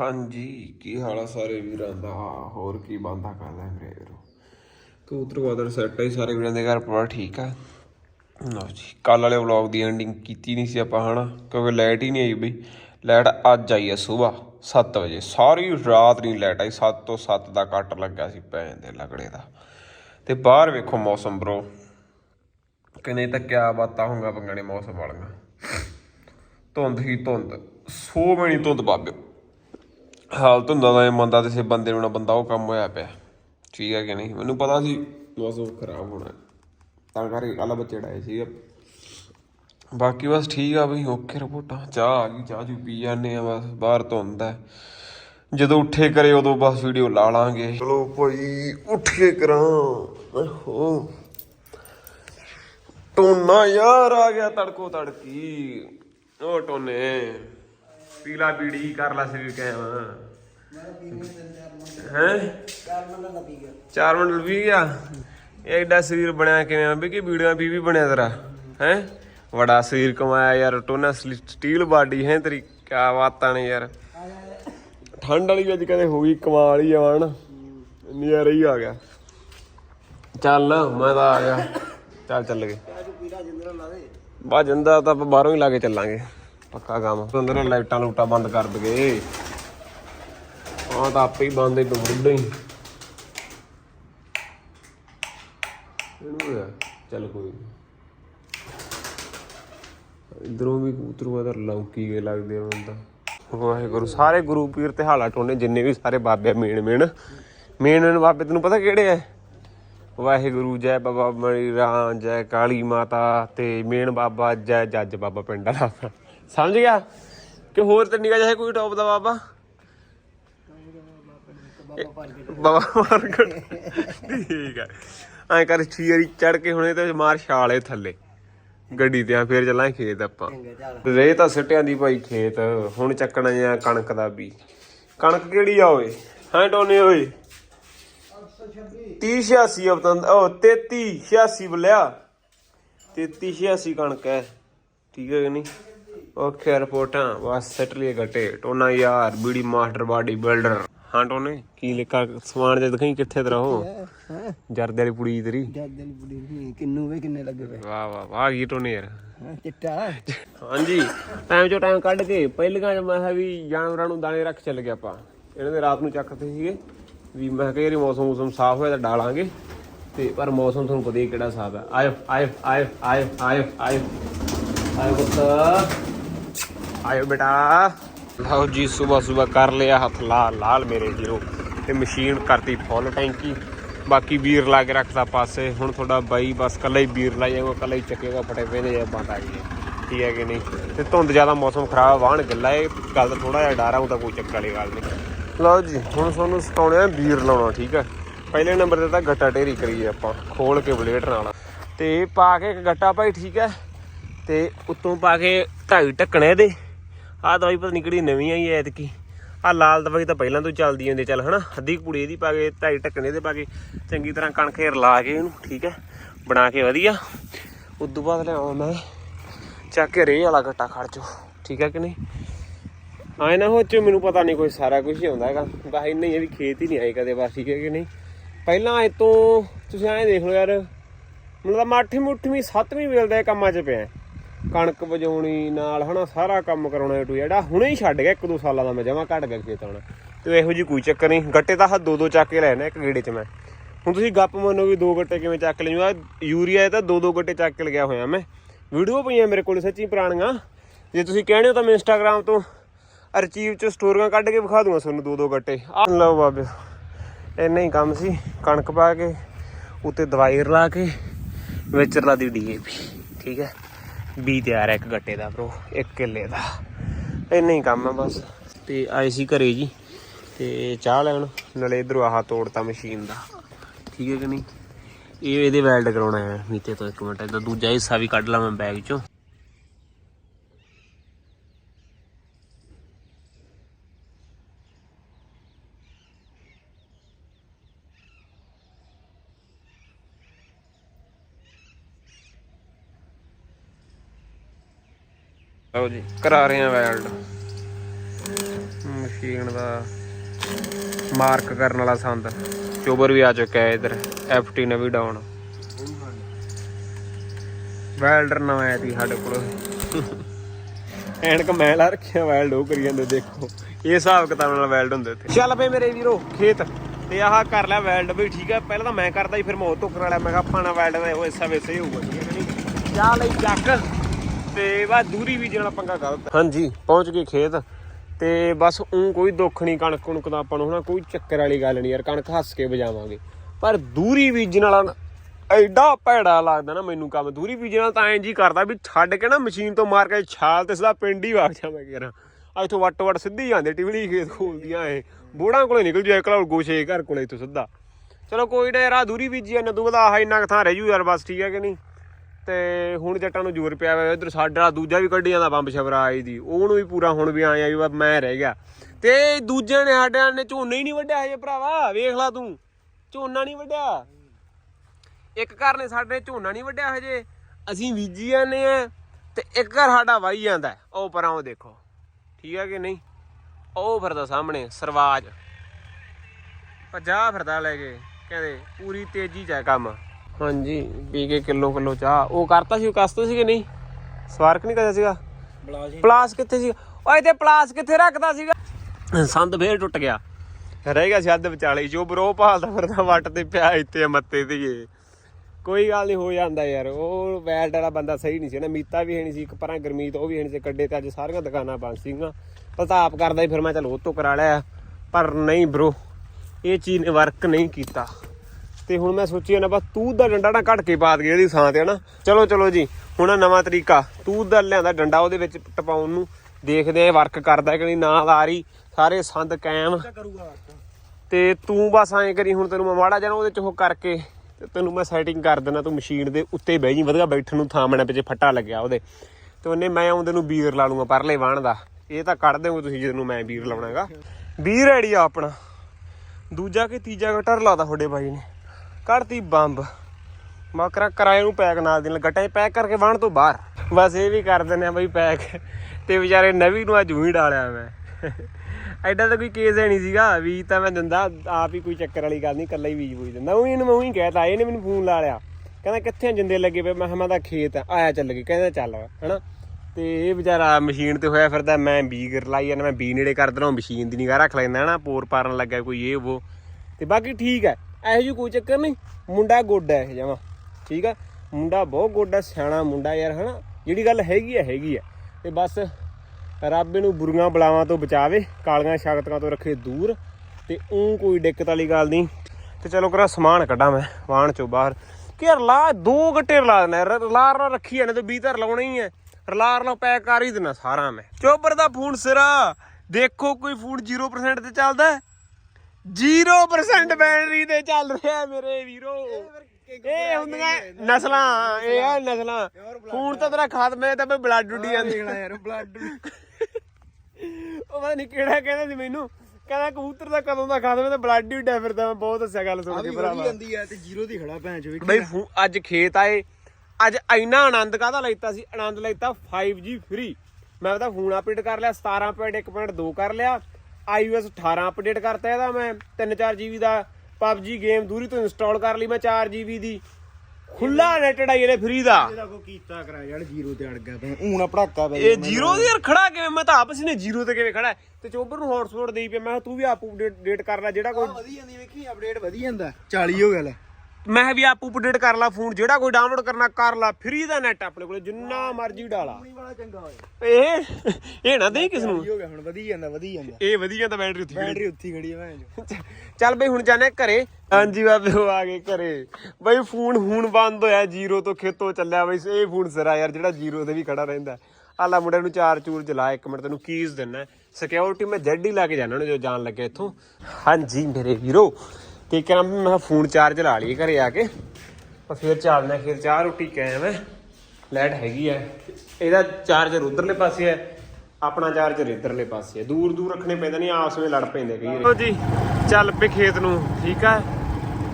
ਹਾਂਜੀ, ਕੀ ਹਾਲ ਆ ਸਾਰੇ ਵੀਰਾਂ ਦਾ? ਹੋਰ ਕੀ ਬੰਦਾ ਕਰਦਾ ਮੇਰੇ ਵੀਰੋ ਕਬੂਤਰ ਵਾਦਰ ਸੈੱਟ ਹੈ ਸਾਰੇ ਵੀਰਾਂ ਦੇ ਘਰ ਪੂਰਾ ਠੀਕ ਆ? ਲਓ ਜੀ ਕੱਲ ਵਾਲੇ ਵਲੌਗ ਦੀ ਐਂਡਿੰਗ ਕੀਤੀ ਨਹੀਂ ਸੀ ਆਪਾਂ, ਹਨਾ? ਕਿਉਂਕਿ ਲਾਈਟ ਹੀ ਨਹੀਂ ਆਈ ਬਈ। ਲਾਈਟ ਅੱਜ ਆਈ ਹੈ ਸਵੇਰ 7 ਵਜੇ। ਸਾਰੀ ਰਾਤ ਨਹੀਂ ਲਾਈਟ ਆਈ 7 ਤੋਂ 7 ਦਾ ਕੱਟ ਲੱਗਾ ਸੀ ਪੈਣ ਦੇ ਲਗੜੇ ਦਾ। ਤੇ ਬਾਹਰ ਵੇਖੋ ਮੌਸਮ ਬ్రో ਕਿਨੇ ਤਾਂ ਕਿਆ ਬਾਤਾਂ ਹੋਊਗਾ ਪੰਗਣੇ ਮੌਸਮ ਵਾਲੀਆਂ। ਧੁੰਦ ਹੀ ਧੁੰਦ। ਸੋ ਮੈਣੀ ਧੁੰਦ ਬਾਬਿਓ ਹਾਲਤ ਹੁੰਦਾ ਦਾ ਇਹ ਮੰਦਾ ਤੇ ਸੇ ਬੰਦੇ ਨੂੰ ਨਾ ਬੰਦਾ ਉਹ ਕੰਮ ਹੋਇਆ ਪਿਆ। ਠੀਕ ਹੈ ਕਿ ਨਹੀਂ? ਮੈਨੂੰ ਪਤਾ ਸੀ ਮੌਸਮ ਖਰਾਬ ਹੋਣਾ। ਹੈ। ਤਾਂ ਕਰਕੇ ਕੱਲ ਬੱਚੇ ਡਾਏ ਸੀਗੇ। ਬਾਕੀ ਬਸ ਠੀਕ ਆ ਬਈ ਓਕੇ ਰਿਪੋਰਟਾਂ। ਚਾਹ ਆ ਗਈ, ਚਾਹ ਚੂ ਪੀ ਜਾਂਦੇ ਆ ਬਸ, ਬਾਹਰ ਧੁੰਦ ਹੈ। ਜਦੋਂ ਉੱਠੇ ਕਰੇ, ਉਦੋਂ ਬਸ ਵੀਡੀਓ ਲਾ ਲਾਂਗੇ। ਚਲੋ ਭਾਈ, ਉੱਠ ਕੇ ਕਰਾਂ। ਹੋ ਟੋਨਾ ਯਾਰ ਆ ਗਿਆ ਤੜਕੋ ਤੜਕੀ ਉਹ ਟੋਨੇ। ਪੀਲਾ ਬੀੜੀ ਕਰ ਲਾ ਸੀ ਕਹਿਆ ਹੈ? ਚਾਰ ਮਿੰਟ ਵੀ ਗਿਆ। ਇਹ ਐਡਾ ਸਰੀਰ ਬਣਿਆ ਕਿਵੇਂ ਆ? ਵੀ ਕਿ ਵੀਡੀਓ ਵੀ ਵੀ ਬਣਿਆ ਤੇਰਾ? ਹੈ? ਬੜਾ ਸਰੀਰ ਕਮਾਇਆ ਯਾਰ ਟੋਨਾ ਸਟੀਲ ਬਾਡੀ ਹੈ ਤੇਰੀ? ਕਿਆ ਬਾਤਾਂ ਨੇ ਯਾਰ। ਠੰਡ ਵਾਲੀ ਅੱਜ ਕਹਿੰਦੇ ਹੋ ਗਈ ਕਮਾਲ ਹੀ ਆਵਣ ਨਜ਼ਾਰਾ ਹੀ ਆ ਗਿਆ। ਚੱਲ ਮੈਂ ਤਾਂ ਆ ਗਿਆ। ਚੱਲ ਚੱਲ ਗਏ। ਬਾ ਜਿੰਦਾ ਤਾਂ ਆਪਾਂ ਬਾਹਰੋਂ ਹੀ ਲਾ ਕੇ ਚੱਲਾਂਗੇ। ਪੱਕਾ ਕੰਮ। ਅੰਦਰ ਲਾਈਟਾਂ ਲੂਟਾਂ ਬੰਦ ਕਰ ਦਗੇ। ਆਹ ਤਾਂ ਆਪੇ ਹੀ ਬੰਦ ਹੀ ਬੁੱਢੇ ਹੀ। ਇਹਨੂੰ ਚੱਲ ਕੋਈ ਨੀ। ਇਧਰੋਂ ਵੀ ਕਬੂਤਰ ਵਾਦਰ ਲੌਂਕੀ ਕੇ ਲੱਗਦੇ ਆ ਹੁਣ ਤਾਂ। ਵਾਹਿਗੁਰੂ, ਸਾਰੇ ਗੁਰੂ ਪੀਰ ਤੇ ਹਾਲਾ ਟੋਨੇ ਜਿੰਨੇ ਵੀ ਸਾਰੇ ਬਾਬੇ ਮੇਨ ਮੇਨ ਮੇਨ ਮੇਨ ਬਾਬੇ ਤੈਨੂੰ ਪਤਾ ਕਿਹੜੇ ਐ ਵਾਹਿਗੁਰੂ, ਜੈ ਬਾਬਾ ਮਣੀ ਰਾਮ, ਜੈ ਕਾਲੀ ਮਾਤਾ ਤੇ ਮੇਨ ਬਾਬਾ, ਜੈ ਜੱਜ ਬਾਬਾ ਪਿੰਡ ਵਾਲਾ। ਸਮਝ ਗਿਆ? ਕਿ ਹੋਰ ਤੇ ਨਿਗਾ ਜਾਏ ਕੋਈ ਟੌਪ ਦਾ ਬਾਬਾ? ਬਾਬਾ ਮਾਰਕਟ ਠੀਕ ਹੈ ਐਂ ਕਰ ਛੀਰੀ ਚੜ ਕੇ ਹੁਣੇ ਤੇ ਮਾਰ ਛਾਲੇ ਥੱਲੇ। ਗੱਡੀ ਤੇ ਆ ਫੇਰ ਚੱਲਾਂਗੇ ਖੇਤ ਆਪਾਂ। ਰੇ ਤਾਂ ਸਿੱਟਿਆਂ ਦੀ ਭਾਈ ਖੇਤ ਹੁਣ ਚੱਕਣਾ ਜਾਂ ਕਣਕ ਦਾ ਵੀ ਕਣਕ ਕਿਹੜੀ ਆ ਓਏ? ਹਾਂ ਟੋਨੇ ਓਏ? 30 86 ਅਬਤਾਂ ਉਹ 33 86 ਬਲਿਆ। 33 86 ਕਣਕ ਹੈ ਠੀਕ ਹੈ ਕਿ ਨਹੀਂ? ਓਕੇ ਰਿਪੋਰਟਾਂ ਬਸ ਸੈਟ ਲਈ ਘਟੇ। ਟੋਨਾ ਯਾਰ ਬੀੜੀ ਮਾਸਟਰ ਬਾਡੀ ਬਿਲਡਰ। ਹਾਂ ਟੋਨੇ ਕੀ ਲਿਖਾ ਸਮਾਨ ਜੇ ਦਿਖਾਈ ਕਿੱਥੇ ਤੇ ਰਹੋ ਜਰਦੇ ਵਾਲੀ ਪੁੜੀ ਤੇਰੀ। ਜੱਦਲ ਬੁੜੀ ਨਹੀਂ ਕਿੰਨੂ ਵੇ ਕਿੰਨੇ ਲੱਗੇ ਪਏ ਵਾਹ ਵਾਹ ਵਾਹ ਕੀ ਟੋਨੇ ਯਾਰ। ਹਾਂ ਚਿੱਟਾ। ਹਾਂਜੀ ਟਾਈਮ ਚੋਂ ਟਾਈਮ ਕੱਢ ਕੇ ਪਹਿਲੀਆਂ ਚ ਮੈਂ ਵੀ ਜਾਨਵਰਾਂ ਨੂੰ ਦਾਣੇ ਰੱਖ ਚੱਲ ਗਏ ਆਪਾਂ। ਇਹਨਾਂ ਦੇ ਰਾਤ ਨੂੰ ਚੱਕਦੇ ਸੀਗੇ ਵੀ ਮੈਂ ਕਿਹਾ ਯਾਰ ਮੌਸਮ ਮੌਸਮ ਸਾਫ਼ ਹੋਇਆ ਤਾਂ ਡਾਲਾਂਗੇ। ਤੇ ਪਰ ਮੌਸਮ ਤੁਹਾਨੂੰ ਪਤਾ ਹੀ ਕਿਹੜਾ ਸਾਫ਼ ਹੈ। ਆਇਓ ਆਇਓ ਆਇਓ ਆਇਓ ਆਇਓ ਆਇਓ। ਆਇਓ ਪੁੱਤ। ਆਇਓ ਬੇਟਾ। ਲਓ ਜੀ ਸਵੇਰ ਸਵੇਰ ਕਰ ਲਿਆ ਹੱਥ ਲਾਲ ਲਾਲ ਮੇਰੇ ਵੀਰੋ। ਤੇ ਮਸ਼ੀਨ ਕਰਤੀ ਫੁੱਲ ਟੈਂਕੀ। ਬਾਕੀ ਵੀਰ ਲਾ ਕੇ ਰੱਖਦਾ ਪਾਸੇ। ਹੁਣ ਤੁਹਾਡਾ ਬਾਈ ਬਸ ਕੱਲਾ ਹੀ ਵੀਰ ਲਾ ਜਾਊਗਾ ਕੱਲਾ ਹੀ ਚੱਕੇਗਾ, ਫਟੇ ਪੈਂਦੇ ਜਾਂ ਬੰਦ ਆ ਗਈ ਠੀਕ ਹੈ ਕਿ ਨਹੀਂ? ਤੇ ਧੁੰਦ ਜ਼ਿਆਦਾ ਮੌਸਮ ਖਰਾਬ ਵਾਹਣ ਗਿੱਲਾ, ਇਹ ਗੱਲ ਦਾ ਥੋੜਾ ਜਿਹਾ ਡਰ ਆ, ਉਹ ਤਾਂ ਕੋਈ ਚੱਕਰ ਵਾਲੀ ਗੱਲ ਨਹੀਂ। ਲਓ ਜੀ, ਹੁਣ ਤੁਹਾਨੂੰ ਸਿਖਾਉਣੇ ਆ ਵੀਰ ਲਾਉਣਾ, ਠੀਕ ਹੈ? ਪਹਿਲੇ ਨੰਬਰ ਤੇ ਤਾਂ ਗੱਟਾ ਢੇਰੀ ਕਰੀਏ ਆਪਾਂ, ਖੋਲ ਕੇ ਬਲੇਡ ਨਾਲ। ਤੇ ਪਾ ਕੇ ਇੱਕ ਗੱਟਾ ਭਾਈ, ਠੀਕ ਹੈ? ਤੇ ਉੱਤੋਂ ਪਾ ਕੇ ਢਾਈ ਢੱਕਣੇ ਦੇ ਆਹ ਦਵਾਈ ਪਤਾ ਨਹੀਂ ਕਿਹੜੀ ਨਵੀਂ ਆਈ ਐ ਐਤਕੀ। ਆਹ ਲਾਲ ਦਵਾਈ ਤਾਂ ਪਹਿਲਾਂ ਤੋਂ ਚੱਲਦੀ ਹੁੰਦੀ ਚੱਲ ਹਨਾ। ਅੱਧੀ ਕੁੜੀ ਇਹਦੀ ਪਾ ਕੇ, ਢਾਈ ਢੱਕਣੇ ਦੇ ਪਾ ਕੇ, ਚੰਗੀ ਤਰ੍ਹਾਂ ਕਣਕ ਲਾ ਕੇ ਇਹਨੂੰ, ਠੀਕ ਹੈ ਬਣਾ ਕੇ ਵਧੀਆ। ਉਦੋਂ ਬਾਅਦ ਲਿਆਵਾਂ ਮੈਂ। ਚੱਕ ਕੇ ਰੇਹ ਵਾਲਾ ਗੱਟਾ ਖੜ ਚੋ ਠੀਕ ਹੈ ਕਿ ਨਹੀਂ? ਆਏ ਨਾ ਹੋ ਚ ਮੈਨੂੰ ਪਤਾ ਨਹੀਂ ਕੋਈ ਸਾਰਾ ਕੁਝ ਹੀ ਆਉਂਦਾ ਹੈਗਾ। ਬਸ ਇੰਨਾ ਹੀ ਹੈ ਵੀ ਖੇਤ ਹੀ ਨਹੀਂ ਆਏ ਕਦੇ ਬਸ, ਠੀਕ ਹੈ ਕਿ ਨਹੀਂ? ਪਹਿਲਾਂ ਇਹ ਤੋਂ ਤੁਸੀਂ ਐਂ ਦੇਖ ਲਓ ਯਾਰ, ਮਤਲਬ ਤਾਂ ਮੈਂ ਅੱਠਵੀਂ ਸੱਤਵੀਂ ਵੇਲ ਦੇ ਕੰਮਾਂ 'ਚ ਪਿਆ। ਕਣਕ ਵਜਾਉਣੀ ਨਾਲ ਹਨਾ, ਸਾਰਾ ਕੰਮ ਕਰਾਉਣਾ ਏ ਟੂ ਜਿਹੜਾ ਹੁਣੇ ਹੀ ਛੱਡ ਗਿਆ, ਇੱਕ ਦੋ ਸਾਲਾਂ ਦਾ ਮੈਂ ਜਮਾ ਘਟ ਗਿਆ ਖੇਤ ਆਉਣਾ ਤੇ ਇਹੋ ਜੀ ਕੋਈ ਚੱਕਰ ਨਹੀਂ। ਗੱਟੇ ਤਾਂ ਹੱਥ ਦੋ ਦੋ ਚੱਕ ਕੇ ਲੈਣਾ ਇੱਕ ਗੇੜੇ 'ਚ ਮੈਂ। ਹੁਣ ਤੁਸੀਂ ਗੱਪ ਮੰਨੋ ਵੀ ਦੋ ਗੱਟੇ ਕਿਵੇਂ ਚੱਕ ਲਿਓ ਯੂਰੀਆ ਇਹ ਤਾਂ ਦੋ ਦੋ ਗੱਟੇ ਚੱਕ ਕੇ ਲਗਿਆ ਹੋਇਆ ਮੈਂ। ਵੀਡੀਓ ਪਈਆਂ ਮੇਰੇ ਕੋਲ ਸੱਚੀ ਪੁਰਾਣੀਆਂ। ਜੇ ਤੁਸੀਂ ਕਹਿੰਦੇ ਹੋ ਤਾਂ ਮੈਂ ਇੰਸਟਾਗ੍ਰam ਤੋਂ ਅਰਚੀਵ 'ਚ ਸਟੋਰੀਆਂ ਕੱਢ ਕੇ ਵਿਖਾ ਦੂੰਗਾ ਤੁਹਾਨੂੰ ਦੋ ਦੋ ਗੱਟੇ। ਆ ਲਓ ਬਾਬੇ, ਇੰਨਾ ਹੀ ਕੰਮ ਸੀ। ਕਣਕ ਪਾ ਕੇ, ਉੱਤੇ ਦਵਾਈ ਰਲਾ ਕੇ, ਵਿੱਚ ਰਲਾ ਦੀ ਡੀਏਪੀ। ਠੀਕ ਹੈ? ਬੀ ਤਿਆਰ ਹੈ ਇੱਕ ਗੱਟੇ ਦਾ ਬ్రో ਇੱਕ ਕਿੱਲੇ ਦਾ। ਇੰਨਾ ਹੀ ਕੰਮ ਹੈ ਬਸ। ਤੇ ਆਏ ਸੀ ਘਰੇ ਜੀ, ਤੇ ਚਾਹ ਲੈਣ, ਨਾਲੇ ਇਧਰੋਂ ਆਹ ਤੋੜਤਾ ਮਸ਼ੀਨ ਦਾ। ਠੀਕ ਹੈ ਕਿ ਨਹੀਂ? ਇਹ ਇਹਦੇ ਵੈਲਡ ਕਰਾਉਣਾ ਹੈ, ਮੀਤੇ ਤੋਂ ਇੱਕ ਮਿੰਟ। ਇਹਦਾ ਦੂਜਾ ਹਿੱਸਾ ਵੀ ਕੱਢ ਲਾਂ ਮੈਂ ਬੈਗ ਚੋਂ। ਲਓ ਜੀ ਕਰਾ ਰਹੇ ਆ ਵੈਲਡ। ਮਸ਼ੀਨ ਦਾ ਮਾਰਕ ਕਰਨ ਵਾਲਾ ਸੰਦ। ਚੋਬਰ ਵੀ ਆ ਚੁੱਕਿਆ ਹੈ ਇਧਰ ਐਫਟੀ ਨਵੀਂ ਡਾਊਨ ਵੈਲਡਰ ਨਵਾਂ ਆਇਆ ਸੀ ਸਾਡੇ ਕੋਲ। ਐਨਕ ਮੈਂ ਲਾ ਰੱਖਿਆ ਵੈਲਡ ਉਹ ਕਰੀ ਜਾਂਦੇ ਦੇਖੋ। ਇਹ ਹਿਸਾਬ ਕਿਤਾਬ ਨਾਲ ਵੈਲਡ ਹੁੰਦੇ ਇੱਥੇ ਚੱਲ ਪਏ ਮੇਰੇ ਵੀਰੋ ਖੇਤ। ਤੇ ਆਹ ਕਰ ਲਿਆ ਵੈਲਡ ਵੀ ਠੀਕ ਹੈ ਪਹਿਲਾਂ ਤਾਂ ਮੈਂ ਕਰਦਾ ਸੀ ਫਿਰ ਮੈਂ ਉਹ ਤੋਂ ਕਰਾ ਲਿਆ। ਮੈਂ ਕਿਹਾ ਪਾਣਾ ਵੈਲਡ ਦਾ ਉਹ ਇਸਾ ਵੇਸੇ ਹੀ ਹੋਊਗਾ ਠੀਕ ਹੈ ਕਿ ਨਹੀਂ? ਚਾਹ ਲਈ ਚੱਕ। ਤੇ ਬਸ ਦੂਰੀ ਵੀ ਜਿਹੜਾ ਪੰਗਾ ਗਲਤ ਹਾਂਜੀ, ਪਹੁੰਚ ਗਏ ਖੇਤ ਤੇ ਬਸ ਉਹ ਕੋਈ ਦੁੱਖ ਨਹੀਂ ਕਣਕ ਕੁਣਕ ਦਾ ਆਪਾਂ ਨੂੰ ਹਨਾ, ਕੋਈ ਚੱਕਰ ਵਾਲੀ ਗੱਲ ਨਹੀਂ ਯਾਰ, ਕਣਕ ਹੱਸ ਕੇ ਵਜਾਵਾਂਗੇ। ਪਰ ਦੂਰੀ ਬੀਜਣ ਵਾਲਾ ਨਾ, ਐਡਾ ਭੈੜਾ ਲੱਗਦਾ ਨਾ ਮੈਨੂੰ ਕੰਮ, ਦੂਰੀ ਬੀਜਣ ਨਾਲ ਤਾਂ ਐਂ ਜੀ ਕਰਦਾ ਵੀ ਛੱਡ ਕੇ ਨਾ ਮਸ਼ੀਨ ਤੋਂ ਮਾਰ ਕੇ ਛਾਲ ਤੇ ਸਿੱਧਾ ਪਿੰਡ ਹੀ ਵਗ ਜਾਵਾਂ ਕਿਰਾਂ ਇੱਥੋਂ ਵੱਟ ਵੱਟ ਸਿੱਧੀ ਜਾਂਦੇ, ਟਿਵਲੀ ਖੇਤ ਖੋਲਦੀਆਂ ਐ ਬੋੜਾਂ ਕੋਲੇ ਨਿਕਲ ਜੂ ਇਕਲਾ ਗੋਸ਼ੇ ਘਰ ਕੋਲੇ ਇੱਥੋਂ ਸਿੱਧਾ। ਚਲੋ ਕੋਈ ਨਾ ਯਾਰ, ਆਹ ਦੂਰੀ ਬੀਜੀ ਐ, ਨਦੂ ਦਾ ਆਹ ਇੰਨਾ ਕੁ ਥਾਂ ਰਹਿ ਜੂ ਯਾਰ, ਬਸ ਠੀਕ ਹੈ ਕਿ ਨਹੀਂ? ਤੇ ਹੁਣ ਜੱਟਾਂ ਨੂੰ ਜ਼ੋਰ ਪਿਆ ਹੋਇਆ ਇਧਰ ਸਾਡਾ ਦੂਜਾ ਵੀ ਕੱਢੀ ਜਾਂਦਾ ਬੰਬ ਛਬਰਾ ਆਈ ਦੀ। ਉਹਨੂੰ ਵੀ ਪੂਰਾ ਹੁਣ ਵੀ ਆਇਆ ਵੀ ਮੈਂ ਰਹਿ ਗਿਆ। ਤੇ ਦੂਜੇ ਨੇ ਸਾਡੇ ਨੇ ਝੋਨਾ ਹੀ ਨਹੀਂ ਵੱਢਿਆ ਹਜੇ ਭਰਾਵਾ, ਵੇਖ ਲਾ ਤੂੰ। ਝੋਨਾ ਨਹੀਂ ਵੱਢਿਆ। ਇੱਕ ਘਰ ਨੇ ਸਾਡੇ ਝੋਨਾ ਨਹੀਂ ਵੱਢਿਆ ਹਜੇ। ਅਸੀਂ ਬੀਜੀ ਜਾਂਦੇ ਆ ਤੇ ਇੱਕ ਘਰ ਸਾਡਾ ਵਾਈ ਜਾਂਦਾ। ਉਹ ਪਰਾਂ ਉਹ ਦੇਖੋ, ਠੀਕ ਹੈ ਕਿ ਨਹੀਂ? ਉਹ ਫਿਰਦਾ ਸਾਹਮਣੇ, ਸਰਵਾਜ। ਭੱਜਾ ਫਿਰਦਾ ਲੈ ਕੇ, ਕਹਿੰਦੇ, ਪੂਰੀ ਤੇਜ਼ੀ ਚ ਹੈ ਕੰਮ। ਹਾਂਜੀ ਪੀ ਕੇ ਕਿਲੋ ਕਿਲੋ ਚਾਹ। ਉਹ ਕਰਤਾ ਸੀ ਉਹ ਕਸਤਾ ਸੀ ਕਿ ਨਹੀਂ? ਸਵਾਰਕ ਨਹੀਂ ਕਰਦਾ ਸੀਗਾ? ਪਲਾਸ ਕਿੱਥੇ ਸੀ ਓਏ ਤੇ ਪਲਾਸ ਕਿੱਥੇ ਰੱਖਦਾ ਸੀਗਾ? ਸੰਦ ਫੇਰ ਟੁੱਟ ਗਿਆ। ਰਹਿ ਗਿਆ ਸੀ ਅੱਧ ਵਿਚਾਲੇ ਜੋ ਬਰੋ ਭਾਲਦਾ ਫਿਰਦਾ ਵੱਟ ਤੇ ਪਿਆ ਇੱਥੇ ਮੱਤੇ ਇਹ ਕੋਈ ਗੱਲ ਨਹੀਂ ਹੋ ਜਾਂਦਾ ਯਾਰ। ਉਹ ਵੈਲਡ ਵਾਲਾ ਬੰਦਾ ਸਹੀ ਨਹੀਂ ਸੀ ਨਾ ਮੀਤਾ ਵੀ ਹੈ ਨਹੀਂ ਸੀ ਇੱਕ ਪਰਾਂ ਗਰਮੀਤ ਉਹ ਵੀ ਹੈ ਨਹੀਂ ਸੀ ਕੱਡੇ ਤੇ ਅੱਜ ਸਾਰੀਆਂ ਦੁਕਾਨਾਂ ਬੰਦ ਸੀਗੀਆਂ। ਪ੍ਰਤਾਪ ਕਰਦਾ ਫਿਰ ਮੈਂ ਚਲ ਉਹ ਤੋਂ ਕਰਾ ਲਿਆ। ਪਰ ਨਹੀਂ ਬ్రో ਇਹ ਚੀਜ਼ ਨੇ ਵਰਕ ਨਹੀਂ ਕੀਤਾ। ਤੇ ਹੁਣ ਮੈਂ ਸੋਚੀ ਨਾ ਬਸ ਤੂਤ ਦਾ ਡੰਡਾ ਨਾ ਘਟ ਕੇ ਪਾ ਦਈਏ ਇਹਦੀ ਥਾਂ ਤੇ ਹਨਾ। ਚਲੋ ਚਲੋ ਜੀ ਹੁਣ ਨਵਾਂ ਤਰੀਕਾ। ਤੂਤ ਦਾ ਲਿਆਂਦਾ ਡੰਡਾ ਉਹਦੇ ਵਿੱਚ ਟਪਾਉਣ ਨੂੰ। ਦੇਖਦੇ ਆ ਵਰਕ ਕਰਦਾ ਕਿ ਨਹੀਂ ਨਾ ਆ ਰਹੀ ਸਾਰੇ ਸੰਦ ਕਾਇਮ। ਤੇ ਤੂੰ ਬਸ ਐਂ ਕਰੀ ਹੁਣ ਤੈਨੂੰ ਮੈਂ ਮਾੜਾ ਨਾ ਉਹਦੇ ਚ ਉਹ ਕਰਕੇ ਤੇ ਤੈਨੂੰ ਮੈਂ ਸੈਟਿੰਗ ਕਰ ਦੇਣਾ ਤੂੰ ਮਸ਼ੀਨ ਦੇ ਉੱਤੇ ਬਹਿ ਜੀ ਵਧੀਆ ਬੈਠਣ ਨੂੰ ਥਾਂ ਬਣਾ ਪਿੱਛੇ ਫੱਟਾ ਲੱਗਿਆ ਉਹਦੇ। ਤੇ ਉਹਨੇ ਮੈਂ ਆਉਂਦੇ ਨੂੰ ਬੀਰ ਲਾ ਲੂੰਗਾ ਪਰਲੇ ਵਾਹਣ ਦਾ। ਇਹ ਤਾਂ ਕੱਢ ਦੇਵੋ ਤੁਸੀਂ ਜਦੋਂ ਮੈਂ ਬੀਰ ਲਾਉਣਾਗਾ ਬੀਰ ਰੈਡੀ ਆ ਆਪਣਾ। ਦੂਜਾ ਕਿ ਤੀਜਾ ਗਟਰ ਲਾਦਾ ਤੁਹਾਡੇ ਬਾਈ ਨੇ। ਕੱਢਤੀ ਬੰਬ। ਮਕਰਾ ਕਿਰਾਏ ਨੂੰ ਪੈਕ ਨਾਲ ਦੇਣ ਗੱਟਾਂ 'ਚ ਪੈਕ ਕਰਕੇ ਵਾਹਣ ਤੋਂ ਬਾਹਰ। ਬਸ ਇਹ ਵੀ ਕਰ ਦਿੰਦੇ ਆ ਬਈ ਪੈਕ। ਤੇ ਵਿਚਾਰੇ ਨਵੀ ਨੂੰ ਅੱਜ ਹੀ ਡਾਲਿਆ ਮੈਂ। ਐਡਾ ਤਾਂ ਕੋਈ ਕੇਸ ਹੈ ਨਹੀਂ ਸੀਗਾ। ਵੀ ਤਾਂ ਮੈਂ ਦਿੰਦਾ, ਆਪ ਹੀ ਕੋਈ ਚੱਕਰ ਵਾਲੀ ਗੱਲ ਨਹੀਂ, ਇਕੱਲਾ ਹੀ ਬੀਜ ਬੂਜ ਦਿੰਦਾ। ਉਹ ਇਹਨੂੰ ਮੈਂ ਉਹੀ ਕਹਿਤਾ, ਇਹਨੇ ਮੈਨੂੰ ਫੋਨ ਲਾ ਲਿਆ। ਕਹਿੰਦਾ, ਕਿੱਥੇ ਆ ਜਿੰਦੇ ਲੱਗੇ ਪਏ? ਮੈਂ ਕਿਹਾ, ਮੈਂ ਤਾਂ ਖੇਤ ਆ। ਆਇਆ ਚੱਲ ਗਏ ਕਹਿੰਦਾ, ਚੱਲ ਹਨਾ? ਤੇ ਇਹ ਵਿਚਾਰਾ ਮਸ਼ੀਨ ਤੇ ਹੋਇਆ ਫਿਰਦਾ। ਮੈਂ ਬੀ ਗਰ ਲਾਈ ਜਾਂਦਾ। ਮੈਂ ਬੀ ਨੇੜੇ ਕਰ ਦੇਣਾ ਮਸ਼ੀਨ ਦੀ ਨਿਗਾਹ ਰੱਖ ਲੈਂਦਾ। ਹਨਾ? ਪੋਰ ਪਾਰਨ ਲੱਗਾ ਕੋਈ ਇਹ, ਉਹ। ਤੇ ਬਾਕੀ ਠੀਕ ਹੈ। ਇਹੋ ਜਿਹੀ ਕੋਈ ਚੱਕਰ ਨਹੀਂ। ਮੁੰਡਾ ਗੋਡਾ ਹੈ ਜਮਾ, ਠੀਕ ਆ? ਮੁੰਡਾ ਬਹੁਤ ਗੋਡਾ, ਸਿਆਣਾ ਮੁੰਡਾ ਯਾਰ, ਹਨਾ? ਜਿਹੜੀ ਗੱਲ ਹੈਗੀ ਆ ਹੈਗੀ ਆ। ਤੇ ਬਸ ਰੱਬ ਇਹਨੂੰ ਬੁਰੀਆਂ ਬਲਾਵਾਂ ਤੋਂ ਬਚਾਵੇ, ਕਾਲੀਆਂ ਸ਼ਕਤੀਆਂ ਤੋਂ ਰੱਖੇ ਦੂਰ, ਤੇ ਉਹ ਕੋਈ ਦਿੱਕਤ ਵਾਲੀ ਗੱਲ ਨਹੀਂ। ਤੇ ਚਲੋ ਕਰਾ, ਸਮਾਨ ਕੱਢਾਂ ਮੈਂ, ਵਾਹਣ ਚੋਂ ਬਾਹਰ। ਕਿ ਯਾਰ ਲਾ, ਦੋ ਗੱਟੇ ਰਲਾ ਦੇਣਾ ਰਲਾਰ ਨਾਲ ਰੱਖੀ ਜਾਂਦੇ ਤੇ 20 ਧਰ ਲਾਉਣਾ ਹੀ ਹੈ ਰਲਾਰ ਨਾਲ ਪੈਕ ਕਰ ਹੀ ਦੇਣਾ ਸਾਰਾ ਮੈਂ। ਚੋਬਰ ਦਾ ਫੋਨ ਸਿਰਾ, ਦੇਖੋ ਕੋਈ ਫੂਡ 0% ਤੇ ਚੱਲਦਾ 0% ਬੈਟਰੀ ਤੇ ਚੱਲ ਰਿਹਾ ਮੇਰੇ ਵੀਰੋ। ਇਹ ਹੁੰਦੀਆਂ ਨਸਲਾਂ ਇਹ ਆ ਨਸਲਾਂ। ਫੋਨ ਤਾਂ ਤੇਰਾ ਖਾਤਮੇ ਹੈ ਤਾਂ ਬਈ ਬਲੱਡ ਉੱਡੀ ਜਾਂਦੀ। ਯਾਰ ਬਲੱਡ ਉਹ ਪਤਾ ਨਹੀਂ ਕਿਹੜਾ ਕਹਿੰਦਾ ਸੀ ਮੈਨੂੰ। ਕਹਿੰਦਾ ਕਬੂਤਰ ਦਾ ਕਦੋਂ ਦਾ ਖਾਤਮੇ ਤੇ ਬਲੱਡ ਹੀ ਉੱਡਿਆ ਫਿਰਦਾ ਮੈਂ ਬਹੁਤ ਹੱਸਿਆ ਗੱਲ ਸੁਣ ਕੇ ਭਰਾਵਾ। ਜਾਂਦੀ ਹੈ ਤੇ ਜ਼ੀਰੋ ਦੀ ਖੜਾ ਭੈਣ ਚੋ ਬਈ ਅੱਜ ਖੇਤ ਆਏ। ਅੱਜ ਇੰਨਾ ਆਨੰਦ ਕਾਹਦਾ ਲੈਤਾ ਸੀ? ਆਨੰਦ ਲੈਤਾ 5G ਫ੍ਰੀ ਮੈਂ ਉਹਦਾ ਫੋਨ ਅਪਡੇਟ ਕਰ ਲਿਆ 17.1.2 ਕਰ ਲਿਆ। iOS 18 ਅਪਡੇਟ ਕਰਤਾ ਇਹਦਾ ਮੈਂ 3-4 GB ਦਾ PUBG ਗੇਮ ਦੂਰੀ ਤੋਂ ਇੰਸਟਾਲ ਕਰ ਲਈ ਮੈਂ 4 GB ਦੀ। ਖੁੱਲਾ ਨੈਟ ਆਈ ਇਹਨੇ ਫ੍ਰੀ ਦਾ। ਇਹਦਾ ਕੋ ਕੀਤਾ ਕਰਾ ਯਾਰ ਜ਼ੀਰੋ ਤੇ ਅੜ ਗਿਆ ਤੈਂ ਊਣਾ ਪੜਾਕਾ ਪੈ ਇਹ ਜ਼ੀਰੋ ਦੇ ਯਾਰ ਖੜਾ ਕਿਵੇਂ? ਮੈਂ ਤਾਂ ਆਪਸ ਨੇ ਜ਼ੀਰੋ ਤੇ ਕਿਵੇਂ ਖੜਾ। ਹੈ? ਤੇ ਚੋਬਰ ਨੂੰ ਹੌਟਸਪੌਟ ਦੇਈ ਪਿਆ ਮੈਂ ਕਿਹਾ ਤੂੰ ਵੀ ਆਪ ਅਪਡੇਟ ਕਰ ਲੈ ਜਿਹੜਾ ਕੋਈ ਵਧੀ ਜਾਂਦੀ ਵੇਖੀ ਅਪਡੇਟ ਵਧੀ ਜਾਂਦਾ। 40 ਹੋ ਗਿਆ ਲੈ। ਮੈਂ ਕਿਹਾ ਵੀ ਆਪ ਅਪਡੇਟ ਕਰ ਲਾ ਫੋਨ ਜਿਹੜਾ ਕੋਈ ਡਾਊਨਲੋਡ ਕਰਨਾ ਕਰ ਲਾ ਫ੍ਰੀ ਦਾ ਨੈਟ ਆਪਣੇ ਕੋਲੇ ਜਿੰਨਾ ਮਰਜ਼ੀ ਡਾਲਾ। ਵਾਲਾ ਚੰਗਾ ਇਹ ਇਹ ਨਾ ਦੇ ਕਿਸ ਨੂੰ? ਹੋ ਗਿਆ ਹੁਣ ਵਧੀ ਜਾਂਦਾ ਵਧੀ ਜਾਂਦਾ। ਇਹ ਵਧੀਆ ਤਾਂ ਬੈਟਰੀ ਉੱਥੇ ਬੈਟਰੀ ਉੱਥੀ ਖੜੀ ਹੈ ਭੈਣ ਚੋ ਚੱਲ ਬਈ ਹੁਣ ਜਾਣੇ ਘਰੇ। ਹਾਂਜੀ ਬਾਬੇ ਉਹ ਆ ਗਏ ਘਰੇ। ਬਈ ਫੋਨ ਹੁਣ ਬੰਦ ਹੋਇਆ ਜ਼ੀਰੋ ਤੋਂ ਖੇਤੋਂ ਚੱਲਿਆ ਬਈ ਇਹ ਫੋਨ ਸਿਰਾ ਯਾਰ ਜਿਹੜਾ ਜ਼ੀਰੋ ਤੇ ਵੀ ਖੜਾ ਰਹਿੰਦਾ। ਆਲਾ ਮੁੰਡੇ ਨੂੰ ਚਾਰ ਚੂਰ ਚਲਾ ਇੱਕ ਮਿੰਟ ਤੈਨੂੰ ਕੀਜ਼ ਦੇਣਾ ਸਿਕਿਉਰਿਟੀ ਮੈਂ ਜੈਡ ਲਾ ਕੇ ਜਾਣਾ ਉਹਨੂੰ ਜੋ ਜਾਣ ਲੱਗੇ ਇੱਥੋਂ। ਹਾਂਜੀ ਮੇਰੇ ਵੀਰੋ ਤੇ ਕਿਹਾ ਮੈਂ? ਕਿਹਾ ਫੋਨ ਚਾਰਜ ਲਾ ਲਈ ਘਰੇ ਆ ਕੇ। ਬਸ ਫਿਰ ਚੱਲਦੇ ਫਿਰ ਚਾਹ ਰੋਟੀ ਕਾਇਮ ਹੈ ਲਾਈਟ ਹੈਗੀ ਹੈ ਇਹਦਾ ਚਾਰਜਰ ਉਧਰਲੇ ਪਾਸੇ ਹੈ ਆਪਣਾ ਚਾਰਜਰ ਇਧਰਲੇ ਪਾਸੇ ਹੈ ਦੂਰ ਦੂਰ ਰੱਖਣੇ ਪੈਂਦੇ ਨਹੀਂ ਆਪਸ ਵਿੱਚ ਲੜ ਪੈਂਦੇ ਕਈ ਵਾਰੀ। ਜੀ, ਚੱਲ ਪਏ ਖੇਤ ਨੂੰ, ਠੀਕ ਆ?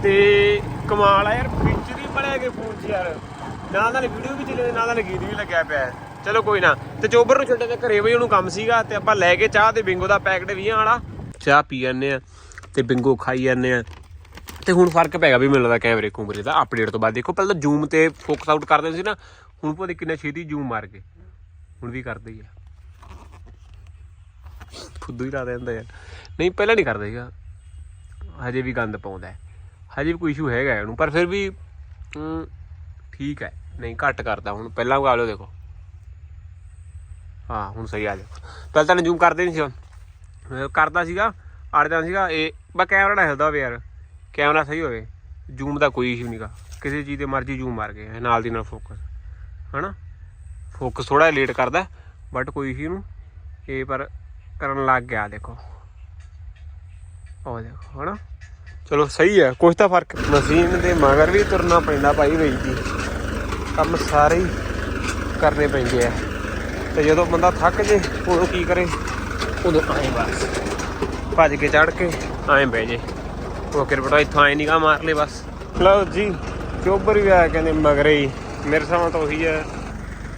ਤੇ ਕਮਾਲ ਆ ਯਾਰ ਫੀਚਰ ਹੀ ਬੜੇ ਹੈਗੇ ਫੋਨ 'ਚ ਯਾਰ। ਨਾ ਨਾਲ ਵੀਡੀਓ ਵੀ ਚੱਲੇ ਨਾ ਨਾਲ ਗੀਤ ਵੀ ਲੱਗਿਆ ਪਿਆ। ਚਲੋ ਕੋਈ ਨਾ, ਤੇ ਚੋਬਰ ਨੂੰ ਛੱਡੇ ਤੇ ਘਰੇ ਬਈ ਉਹਨੂੰ ਕੰਮ ਸੀਗਾ ਤੇ ਆਪਾਂ ਲੈ ਕੇ ਚਾਹ ਤੇ ਬਿੰਗੋ ਦਾ ਪੈਕਟ 20 ਵਾਲਾ। ਚਾਹ ਪੀ ਜਾਂਦੇ ਆ ਤੇ ਬਿੰਗੋ ਖਾਈ ਜਾਂਦੇ ਆ। ਤੇ ਹੁਣ ਫ਼ਰਕ ਪੈ ਗਿਆ ਵੀ ਮੈਨੂੰ ਲੱਗਦਾ ਕੈਮਰੇ ਕੂਮਰੇ ਦਾ ਅਪਡੇਟ ਤੋਂ ਬਾਅਦ ਦੇਖੋ, ਪਹਿਲਾਂ ਤਾਂ ਜ਼ੂਮ ਤੇ ਫੋਕਸ ਆਊਟ ਕਰਦੇ ਸੀ ਨਾ, ਹੁਣ ਪਤਾ ਕਿੰਨਾ ਛੇਤੀ ਜ਼ੂਮ ਮਾਰ ਕੇ ਹੁਣ ਵੀ ਕਰਦੇ ਹੀ ਆ। ਫੁੱਦੂ ਹੀ ਲਾ ਦਿੰਦਾ ਯਾਰ ਨਹੀਂ, ਪਹਿਲਾਂ ਨਹੀਂ ਕਰਦਾ ਸੀਗਾ। ਹਜੇ ਵੀ ਗੰਦ ਪਾਉਂਦਾ ਹਜੇ ਵੀ ਕੋਈ ਇਸ਼ੂ ਹੈਗਾ ਉਹਨੂੰ ਪਰ ਫਿਰ ਵੀ ਠੀਕ ਹੈ। ਨਹੀਂ, ਘੱਟ ਕਰਦਾ ਹੁਣ। ਪਹਿਲਾਂ ਗਾ ਲਓ ਦੇਖੋ। ਹਾਂ, ਹੁਣ ਸਹੀ ਆ ਜਾ ਪਹਿਲਾਂ ਤਾਂ ਜ਼ੂਮ ਕਰਦੇ ਨਹੀਂ ਸੀ ਕਰਦਾ ਸੀਗਾ ਅੜ ਜਾਂਦਾ ਸੀਗਾ, ਇਹ ਬਾ ਕੈਮਰਾ ਨਾ ਹਿਲਦਾ ਹੋਵੇ ਯਾਰ। ਕੈਮਰਾ ਸਹੀ ਹੋਵੇ ਜ਼ੂਮ ਦਾ ਕੋਈ ਇਸ਼ੂ ਨਹੀਂਗਾ ਕਿਸੇ ਚੀਜ਼ ਤੇ ਮਰਜ਼ੀ ਜ਼ੂਮ ਮਾਰ ਕੇ, ਨਾਲ ਦੀ ਨਾਲ ਫੋਕਸ ਹਨਾ? ਫੋਕਸ ਥੋੜਾ ਲੇਟ ਕਰਦਾ ਬਟ ਕੋਈ ਇਸ਼ੂ ਨੂੰ। ਇਹ ਪਰ ਕਰਨ ਲੱਗ ਗਿਆ, ਦੇਖੋ। ਉਹ ਦੇਖੋ, ਹਨਾ? ਚਲੋ, ਸਹੀ ਹੈ, ਕੁਛ ਤਾਂ ਫ਼ਰਕ ਮਸ਼ੀਨ ਦੇ ਮਗਰ ਵੀ ਤੁਰਨਾ ਪੈਂਦਾ ਭਾਈ ਬਈ ਜੀ। ਕੰਮ ਸਾਰੇ ਹੀ ਕਰਨੇ ਪੈਂਦੇ ਆ। ਤੇ ਜਦੋਂ ਬੰਦਾ ਥੱਕ ਜੇ, ਉਦੋਂ ਕੀ ਕਰੇ? ਉਦੋਂ ਆਏ ਬਸ। ਭੱਜ ਕੇ ਚੜ ਕੇ ਆਏ ਬਹਿ ਜੇ। ਉਹ ਕਿਰਪਟਾ ਇੱਥੋਂ ਆਏ ਨਿਗਾ ਮਾਰ ਲੈ ਬਸ। ਲਓ ਜੀ, ਚੋਬਰ ਵੀ ਆਇਆ ਕਹਿੰਦੇ ਮਗਰੇ ਹੀ। ਮੇਰੇ ਸਾਹਮਣੇ ਤਾਂ ਉਹੀ ਹੈ।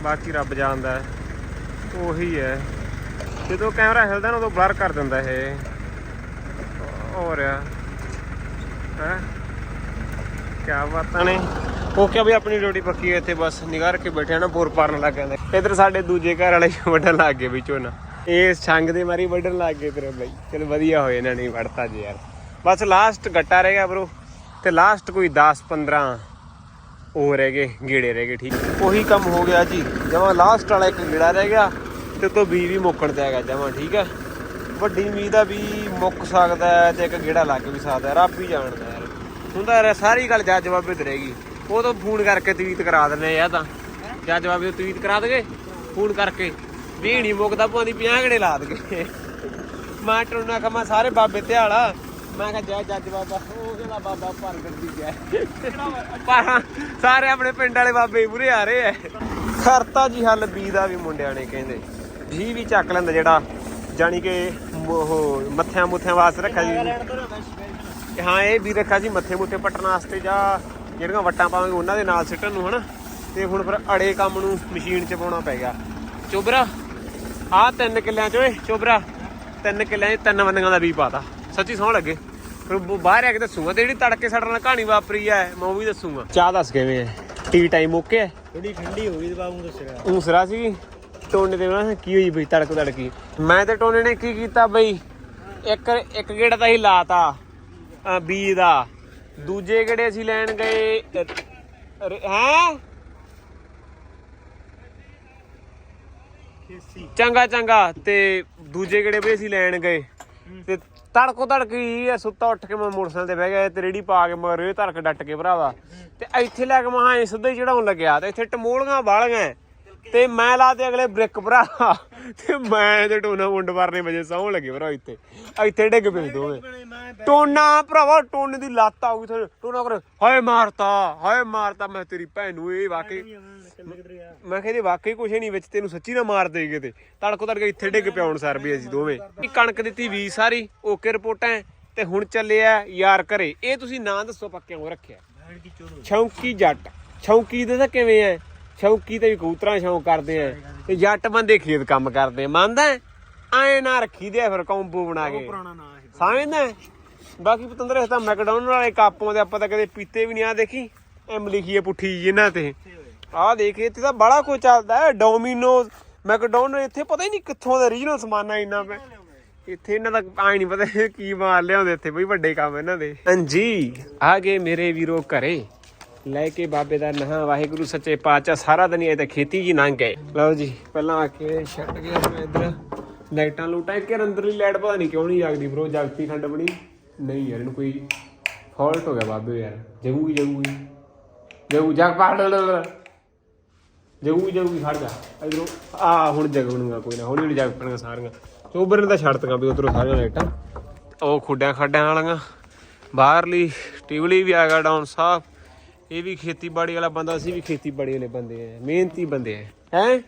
ਬਾਕੀ ਰੱਬ ਜਾਣਦਾ ਹੈ। ਉਹੀ ਹੈ। ਜਦੋਂ ਕੈਮਰਾ ਹਿਲਦਾ ਨਾ, ਉਦੋਂ ਬਲਰ ਕਰ ਦਿੰਦਾ ਇਹ। ਹੋਰ ਹੈ? ਕਿਆ ਬਾਤਾਂ ਨੇ। ਉਹ ਕਿਹਾ ਵੀ ਆਪਣੀ ਡਿਊਟੀ ਪੱਕੀ ਹੈ ਇੱਥੇ, ਬਸ ਨਿਗਾਹ ਰੱਖ ਕੇ ਬੈਠੇ ਨਾ, ਬੋਰ ਪਾਰਨ ਲੱਗ ਜਾਂਦੇ। ਇਧਰ ਸਾਡੇ ਦੂਜੇ ਘਰ ਵਾਲੇ ਵੱਢਣ ਲੱਗ ਗਏ ਵੀ ਝੋਨਾ ਇਹ ਛੰਗ ਦੇ ਮਾਰੀ ਵੱਢਣ ਲੱਗ ਗਏ ਤੇਰੇ ਬਈ। ਚਲ ਵਧੀਆ ਹੋਏ ਇਹਨਾਂ ਨੇ, ਵੜਤਾ ਜੇ ਯਾਰ। ਬਸ ਲਾਸਟ ਗੱਟਾ ਰਹਿ ਗਿਆ ਬ్రో ਤੇ ਲਾਸਟ ਕੋਈ 10 15 ਉਹ ਰਹਿ ਗਏ, ਗੇੜੇ ਰਹਿ ਗਏ, ਠੀਕ। ਉਹੀ ਕੰਮ ਹੋ ਗਿਆ ਜੀ। ਜਮਾ ਲਾਸਟ ਵਾਲਾ ਇੱਕ ਗੇੜਾ ਰਹਿ ਗਿਆ ਤੇ ਤੋਂ ਬੀ ਵੀ ਮੁੱਕਣ ਤੇ ਹੈਗਾ ਜਮਾ, ਠੀਕ ਹੈ। ਵੱਡੀ ਉਮੀਦ ਆ ਵੀ ਮੁੱਕ ਸਕਦਾ ਹੈ ਤੇ ਇੱਕ ਗੇੜਾ ਲੱਗ ਵੀ ਸਕਦਾ ਰੱਬ ਹੀ ਜਾਣਦਾ ਯਾਰ। ਹੁੰਦਾ ਯਾਰ ਸਾਰੀ ਗੱਲ ਜੱਜ ਜਵਾਬੇ ਤੇ ਰਹੇਗੀ ਉਹ ਤਾਂ ਫੋਨ ਕਰਕੇ ਤਵੀਤ ਕਰਾ ਦਿੰਦੇ ਆ ਤਾਂ। ਜੱਜ ਜਵਾਬੇ ਤਵੀਤ ਕਰਾ ਦਗੇ, ਫੋਨ ਕਰਕੇ। ਵੀ ਨਹੀਂ ਮੁੱਕਦਾ ਭਾਂਦੀ 50 ਗੇੜੇ ਲਾ ਦਗੇ। ਮੈਂ ਟਰਨਾ ਕਮਾ ਸਾਰੇ ਬਾਬੇ ਧਿਆਲਾ ਮੈਂ ਕਿਹਾ ਜੈ ਜੱਜ ਬਾਬਾ ਉਹ ਕਹਿੰਦਾ ਬਾਬਾ ਪ੍ਰਗਟ ਦੀ ਜੈ। ਪਰ ਸਾਰੇ ਆਪਣੇ ਪਿੰਡ ਵਾਲੇ ਬਾਬੇ ਪੂਰੇ ਆ ਰਹੇ ਐ। ਕਰਤਾ ਜੀ ਹੱਲ ਬੀ ਦਾ ਵੀ ਮੁੰਡਿਆਂ ਨੇ ਕਹਿੰਦੇ। ਜੀ ਵੀ ਚੱਕ ਲੈਂਦਾ ਜਿਹੜਾ ਜਾਨੀ ਕਿ ਉਹ ਮੱਥਿਆਂ ਮੁੱਥਿਆਂ ਵਾਸਤੇ ਰੱਖਿਆ ਜੀ ਹਾਂ ਇਹ ਵੀ ਰੱਖਿਆ ਜੀ ਮੱਥੇ ਮੁੱਥੇ ਪੱਟਣ ਵਾਸਤੇ ਜਾਂ ਜਿਹੜੀਆਂ ਵੱਟਾਂ ਪਾਵਾਂਗੇ ਉਹਨਾਂ ਦੇ ਨਾਲ ਸਿੱਟਣ ਨੂੰ ਹਨਾ? ਤੇ ਹੁਣ ਫਿਰ ਅੜੇ ਕੰਮ ਨੂੰ ਮਸ਼ੀਨ 'ਚ ਪਾਉਣਾ ਪੈ ਗਿਆ। ਚੋਬਰਾ ਆਹ ਤਿੰਨ ਕਿੱਲਿਆਂ 'ਚ ਓਏ ਚੋਬਰਾ। ਤਿੰਨ ਕਿੱਲਿਆਂ 'ਚ ਤਿੰਨ ਬੰਦਿਆਂ ਦਾ ਵੀ ਪਾਤਾ ਸੱਚੀ ਸੌਣ ਲੱਗੇ। ਫਿਰ ਬਾਹਰ ਆ ਕੇ ਦੱਸੂਗਾ ਤੇ ਜਿਹੜੀ ਤੜਕੇ ਸਾਡੇ ਨਾਲ ਕਹਾਣੀ ਵਾਪਰੀ ਐ ਮੈਂ ਉਹ ਵੀ ਦੱਸੂਗਾ। ਚਾਹ ਦੱਸ ਕਿਵੇਂ ਐ ਟੀ ਟਾਈਮ ਓਕੇ ਐ ਥੋੜੀ ਠੰਡੀ ਹੋ ਗਈ ਤੇ ਬਾਬੂ ਦੱਸਿਆ। ਊਸਰਾ ਸੀ? ਟੋਨੇ ਦੇ ਨਾਲ ਕੀ ਹੋਈ ਬਈ ਤੜਕ ਤੜਕੀ? ਮੈਂ ਤੇ ਟੋਨੇ ਨੇ ਕੀ ਕੀਤਾ ਬਈ? ਇੱਕ ਇੱਕ ਗੇੜਾ ਤਾਂ ਹੀ ਲਾਤਾ ਬੀ ਦਾ। ਦੂਜੇ ਗੇੜੇ ਅਸੀਂ ਲੈਣ ਗਏ ਹੈ? ਚੰਗਾ ਚੰਗਾ। ਤੇ ਦੂਜੇ ਗੇੜੇ ਵੀ ਅਸੀਂ ਲੈਣ ਗਏ। ਤੇ ਤੜਕੋ ਤੜਕੀ ਐ ਸੁੱਤਾ ਉੱਠ ਕੇ ਮੈਂ ਮੋਟਰਸਾਈਕਲ ਤੇ ਬਹਿ ਗਿਆ ਤੇ ਰੇੜੀ ਪਾ ਕੇ ਮਗਰ ਇਹ ਧਰਕ ਡੱਟ ਕੇ ਭਰਾਵਾ। ਤੇ ਇੱਥੇ ਲੈ ਕੇ ਮਹਾਂ ਸਿੱਧਾ ਹੀ ਚੜਾਉਣ ਲੱਗਿਆ, ਤੇ ਇੱਥੇ ਟਮੋਲੀਆਂ ਵਾਲੀਆਂ ਤੇ ਮੈਂ ਲਾ ਤੇ ਅਗਲੇ ਬ੍ਰਿਕ ਭਰਾ। ਤੇ ਮੈਂ ਤੇ ਟੋਨਾ ਮੁੰਡ ਮਾਰਨੇ ਵਜੇ ਸੌਂ ਲੱਗੇ ਭਰਾ ਇੱਥੇ। ਇੱਥੇ ਡਿੱਗ ਪਏ ਦੋਵੇਂ। ਟੋਨਾ ਭਰਾਵਾ ਟੋਨੇ ਦੀ ਲੱਤ ਆਉਗੀ ਥੋੜੇ ਟੋਨਾ ਕਰ ਹਾਏ ਮਾਰਤਾ ਹਾਏ ਮਾਰਤਾ। ਮੈਂ ਤੇਰੀ ਭੈਣ ਨੂੰ ਇਹ ਵਾਕਈ ਮੈਂ ਕਹਿੰਦੀ ਵਾਕਈ ਕੁਛ ਨਹੀਂ ਵਿੱਚ ਤੈਨੂੰ ਸੱਚੀ ਨਾ ਮਾਰ ਦੇ ਕਿਤੇ ਤੜਕੋ ਤੜਕ ਇੱਥੇ ਡਿੱਗ ਪਿਆਉਣ ਸਰ ਵੀ ਅਸੀਂ ਦੋਵੇਂ। ਕਣਕ ਦਿੱਤੀ ਵੀ ਸਾਰੀ ਓਕੇ ਰਿਪੋਰਟਾਂ ਤੇ ਹੁਣ ਚੱਲਿਆ ਯਾਰ ਘਰੇ। ਇਹ ਤੁਸੀਂ ਨਾਂ ਦੱਸੋ ਪੱਕੇ ਹੋ ਰੱਖਿਆ। ਛੌਂਕੀ ਜੱਟ। ਛੌਂਕੀ ਦੇ ਤਾਂ ਕਿਵੇਂ ਐ? ਛੌਂਕੀ ਤੇ ਵੀ ਕਬੂਤਰਾਂ ਸ਼ੌਂਕ ਕਰਦੇ ਆ। ਤੇ ਜੱਟ ਬੰਦੇ ਖੇਤ ਕੰਮ ਕਰਦੇ ਆ। ਮੰਨਦਾ ਐ ਨਾ ਰੱਖੀ ਦੇ ਫਿਰ ਕੰਬੋ ਬਣਾ ਕੇ। ਪੁਰਾਣਾ ਨਾਂ ਹੈ ਸਮਝਦਾ? ਬਾਕੀ ਪਤੰਦਰ ਇਸ ਤਾਂ ਮੈਕਡੋਨਲਡ ਵਾਲੇ ਕਾਪੋਂ ਦੇ ਆਪਾਂ ਤਾਂ ਕਦੇ ਪੀਤੇ ਵੀ ਨਹੀਂ ਆ ਦੇਖੀ? ਐਮ ਲਿਖੀ ਹੈ ਪੁੱਠੀ ਇਹਨਾਂ ਤੇ। ਆਹ ਦੇਖ ਇੱਥੇ ਤਾਂ ਬੜਾ ਕੁਝ ਚੱਲਦਾ ਹੈ। ਡੋਮੀਨੋਜ਼ ਮੈਕਡੋਨਲਡ ਇੱਥੇ ਪਤਾ ਹੀ ਨਹੀਂ ਕਿੱਥੋਂ ਦਾ ਰੀਜਨਲ ਸਮਾਨ ਆ ਇੰਨਾ ਪਿਆ। ਇੱਥੇ ਇਹਨਾਂ ਦਾ ਆਈ ਨਹੀਂ ਪਤਾ ਕੀ ਮਾਰ ਲਿਆਉਂਦੇ ਇੱਥੇ ਬਈ ਵੱਡੇ ਕੰਮ ਇਹਨਾਂ ਦੇ। ਹਾਂਜੀ ਆ ਗਏ ਮੇਰੇ ਵੀਰੋ ਘਰੇ। ਲੈ ਕੇ ਬਾਬੇ ਦਾ ਨਹਾ, ਵਾਹਿਗੁਰੂ ਸੱਚੇ ਪਾਤਸ਼ਾਹ, ਸਾਰਾ ਦਿਨ ਇਹ ਤਾਂ ਖੇਤੀ ਜੀ ਲੰਘ ਗਏ। ਲਓ ਜੀ, ਪਹਿਲਾਂ ਆ ਕੇ ਛੱਡ ਗਿਆ ਮੈਂ ਇੱਧਰ। ਲਾਈਟਾਂ ਲੂਟਾਂ ਇੱਕ ਅੰਦਰਲੀ ਲਾਈਟ ਪਤਾ ਨਹੀਂ ਕਿਉਂ ਨਹੀਂ ਜਗਦੀ ਬ్రో ਜਗਤੀ ਖੰਡ ਬਣੀ ਨਹੀਂ ਯਾਰ, ਇਹਨੂੰ ਕੋਈ ਫਾਲਟ ਹੋ ਗਿਆ ਬਾਬੇ ਯਾਰ। ਜਗੂਗੀ ਜਗੂਗੀ ਜਗੂ ਜਗ ਪਾੜ ਜਗੂਗੀ ਜਗੂਗੀ ਖੜ ਜਾ। ਇਧਰੋਂ, ਆ, ਹੁਣ ਜਗਣੂਗਾ ਕੋਈ ਨਾ ਹੌਲੀ ਹੌਲੀ ਜਗ ਪਣਗਾ ਸਾਰੀਆਂ। ਚੋਬਰ ਨੇ ਤਾਂ ਛੱਡਤੀਆਂ ਵੀ ਉਧਰੋਂ ਸਾਰੀਆਂ ਲਾਈਟਾਂ। ਉਹ ਖੁੱਡਿਆਂ ਖਾਡਿਆਂ ਵਾਲੀਆਂ। ਬਾਹਰਲੀ ਟਿਵਲੀ ਵੀ ਆ ਗਿਆ ਡਾਊਨ ਸਾਫ਼। ਇਹ ਵੀ ਖੇਤੀਬਾੜੀ ਵਾਲਾ ਬੰਦਾ ਅਸੀਂ ਵੀ ਖੇਤੀਬਾੜੀ ਵਾਲੇ ਬੰਦੇ ਆ ਮਿਹਨਤੀ ਬੰਦੇ ਆ। ਹੈ?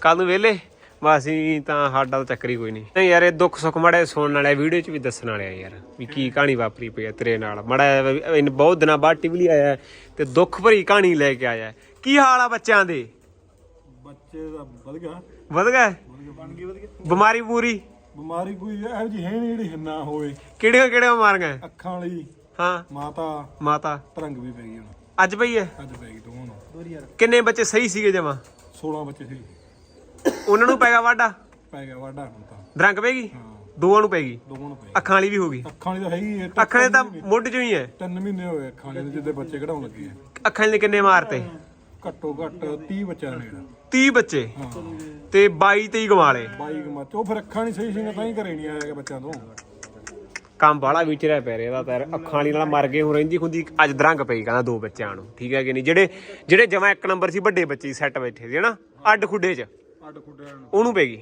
ਕੱਲ ਨੂੰ ਵੇਲੇ ਵਾਸੀ ਤਾਂ ਸਾਡਾ ਤਾਂ ਚੱਕਰੀ ਕੋਈ ਨਹੀਂ। ਨਹੀਂ ਯਾਰ ਇਹ ਦੁੱਖ ਸੁੱਖ ਮੜੇ ਸੁਣਨ ਵਾਲੇ ਵੀਡੀਓ ਚ ਵੀ ਦੱਸਣ ਵਾਲੇ ਆ ਯਾਰ ਵੀ ਕੀ ਕਹਾਣੀ ਵਾਪਰੀ ਪਈ ਆ ਤੇਰੇ ਨਾਲ। ਮੜਾ ਬਹੁਤ ਦਿਨਾਂ ਬਾਅਦ ਟਿਵਲੀ ਆਇਆ ਹੈ ਤੇ ਦੁੱਖ ਭਰੀ ਕਹਾਣੀ ਲੈ ਕੇ ਆਇਆ। ਕੀ ਹਾਲ ਆ ਬੱਚਿਆਂ ਦੇ? ਬੱਚੇ ਦਾ ਵਧ ਗਿਆ। ਵਧ ਗਿਆ? ਬਣ ਗਈ ਵਧ ਗਿਆ। ਬਿਮਾਰੀ ਪੂਰੀ? ਬਿਮਾਰੀ ਕੋਈ ਇਹੋ ਜਿਹੀ ਹੈ ਨਹੀਂ ਜਿਹੜੀ ਨਾ ਹੋਵੇ। ਕਿਹੜੀਆਂ ਕਿਹੜੀਆਂ ਬਿਮਾਰੀਆਂ? ਅੱਖਾਂ ਵਾਲੀ। ਹਾਂ। ਮਾਤਾ। ਮਾਤਾ। ਤਰੰਗ ਵੀ ਪੈ ਗਈ ਹੁਣ। ਅੱਜ ਪਈ ਹੈ ਅੱਜ ਪੈ ਗਈ ਦੋਵਾਂ ਨੂੰ ਕਿੰਨੇ ਬੱਚੇ ਸਹੀ ਸੀਗੇ ਜਮਾ? 16 ਬੱਚੇ ਸੀ। ਉਹਨਾਂ ਨੂੰ ਪੈ ਗਿਆ ਵਾਡਾ ਪੈ ਗਿਆ ਵਾਡਾ ਹੁਣ ਤਾਂ। ਦਰੰਗ ਪੈਗੀ ਹਾਂ। ਦੋਵਾਂ ਨੂੰ ਪੈਗੀ ਦੋਵਾਂ ਨੂੰ ਪੈ ਗਈ। ਅੱਖਾਂ ਵਾਲੀ ਵੀ ਹੋ ਗਈ? ਅੱਖਾਂ ਵਾਲੀ ਤਾਂ ਹੈਗੀ ਹੈ ਅੱਖਾਂ ਦੇ ਤਾਂ ਮੁੱਢ ਚੋਂ ਹੀ ਹੈ ਤਿੰਨ ਮਹੀਨੇ ਹੋਏ ਅੱਖਾਂ ਵਾਲੀ ਨੂੰ ਜਿੱਦੇ ਬੱਚੇ ਕਢਾਉਣ ਲੱਗੇ ਆ ਅੱਖਾਂ ਦੇ ਕਿੰਨੇ ਮਾਰਤੇ? ਘੱਟੋ ਘੱਟ 30 ਬੱਚਿਆਂ ਨੇ 30 ਬੱਚੇ? ਹਾਂ। ਤੇ 22 23 ਗਵਾ ਲਏ ਬਾਈਕ ਮੱਚ ਉਹ ਫਿਰ ਅੱਖਾਂ ਨਹੀਂ ਸਹੀ ਸੀ ਤਾਂ ਹੀ ਘਰੇ ਨਹੀਂ ਆਇਆ ਬੱਚਿਆਂ ਤੋਂ। ਕੰਮ ਬਾਲਾ ਵਿਚਰਿਆ ਪੈ ਰਿਹਾ ਇਹਦਾ ਤਾਂ। ਅੱਖਾਂ ਵਾਲੀ ਨਾਲ ਮਰ ਗਏ ਹੁਣ ਰਹਿੰਦੀ ਖੁੰਦੀ ਅੱਜ ਦਰੰਗ ਪਈ ਕਹਿੰਦਾ ਦੋ ਬੱਚਿਆਂ ਨੂੰ। ਠੀਕ ਹੈ ਕਿ ਨਹੀਂ? ਜਿਹੜੇ ਜਿਹੜੇ ਜਮਾ ਇੱਕ ਨੰਬਰ ਸੀ ਵੱਡੇ ਬੱਚੇ ਸੈੱਟ ਬੈਠੇ ਸੀ ਹਨਾ? ਅੱਡ ਖੁੱਡੇ 'ਚ। ਅੱਡ ਖੁੱਡਿਆਂ ਨੂੰ। ਉਹਨੂੰ ਪੈ ਗਈ?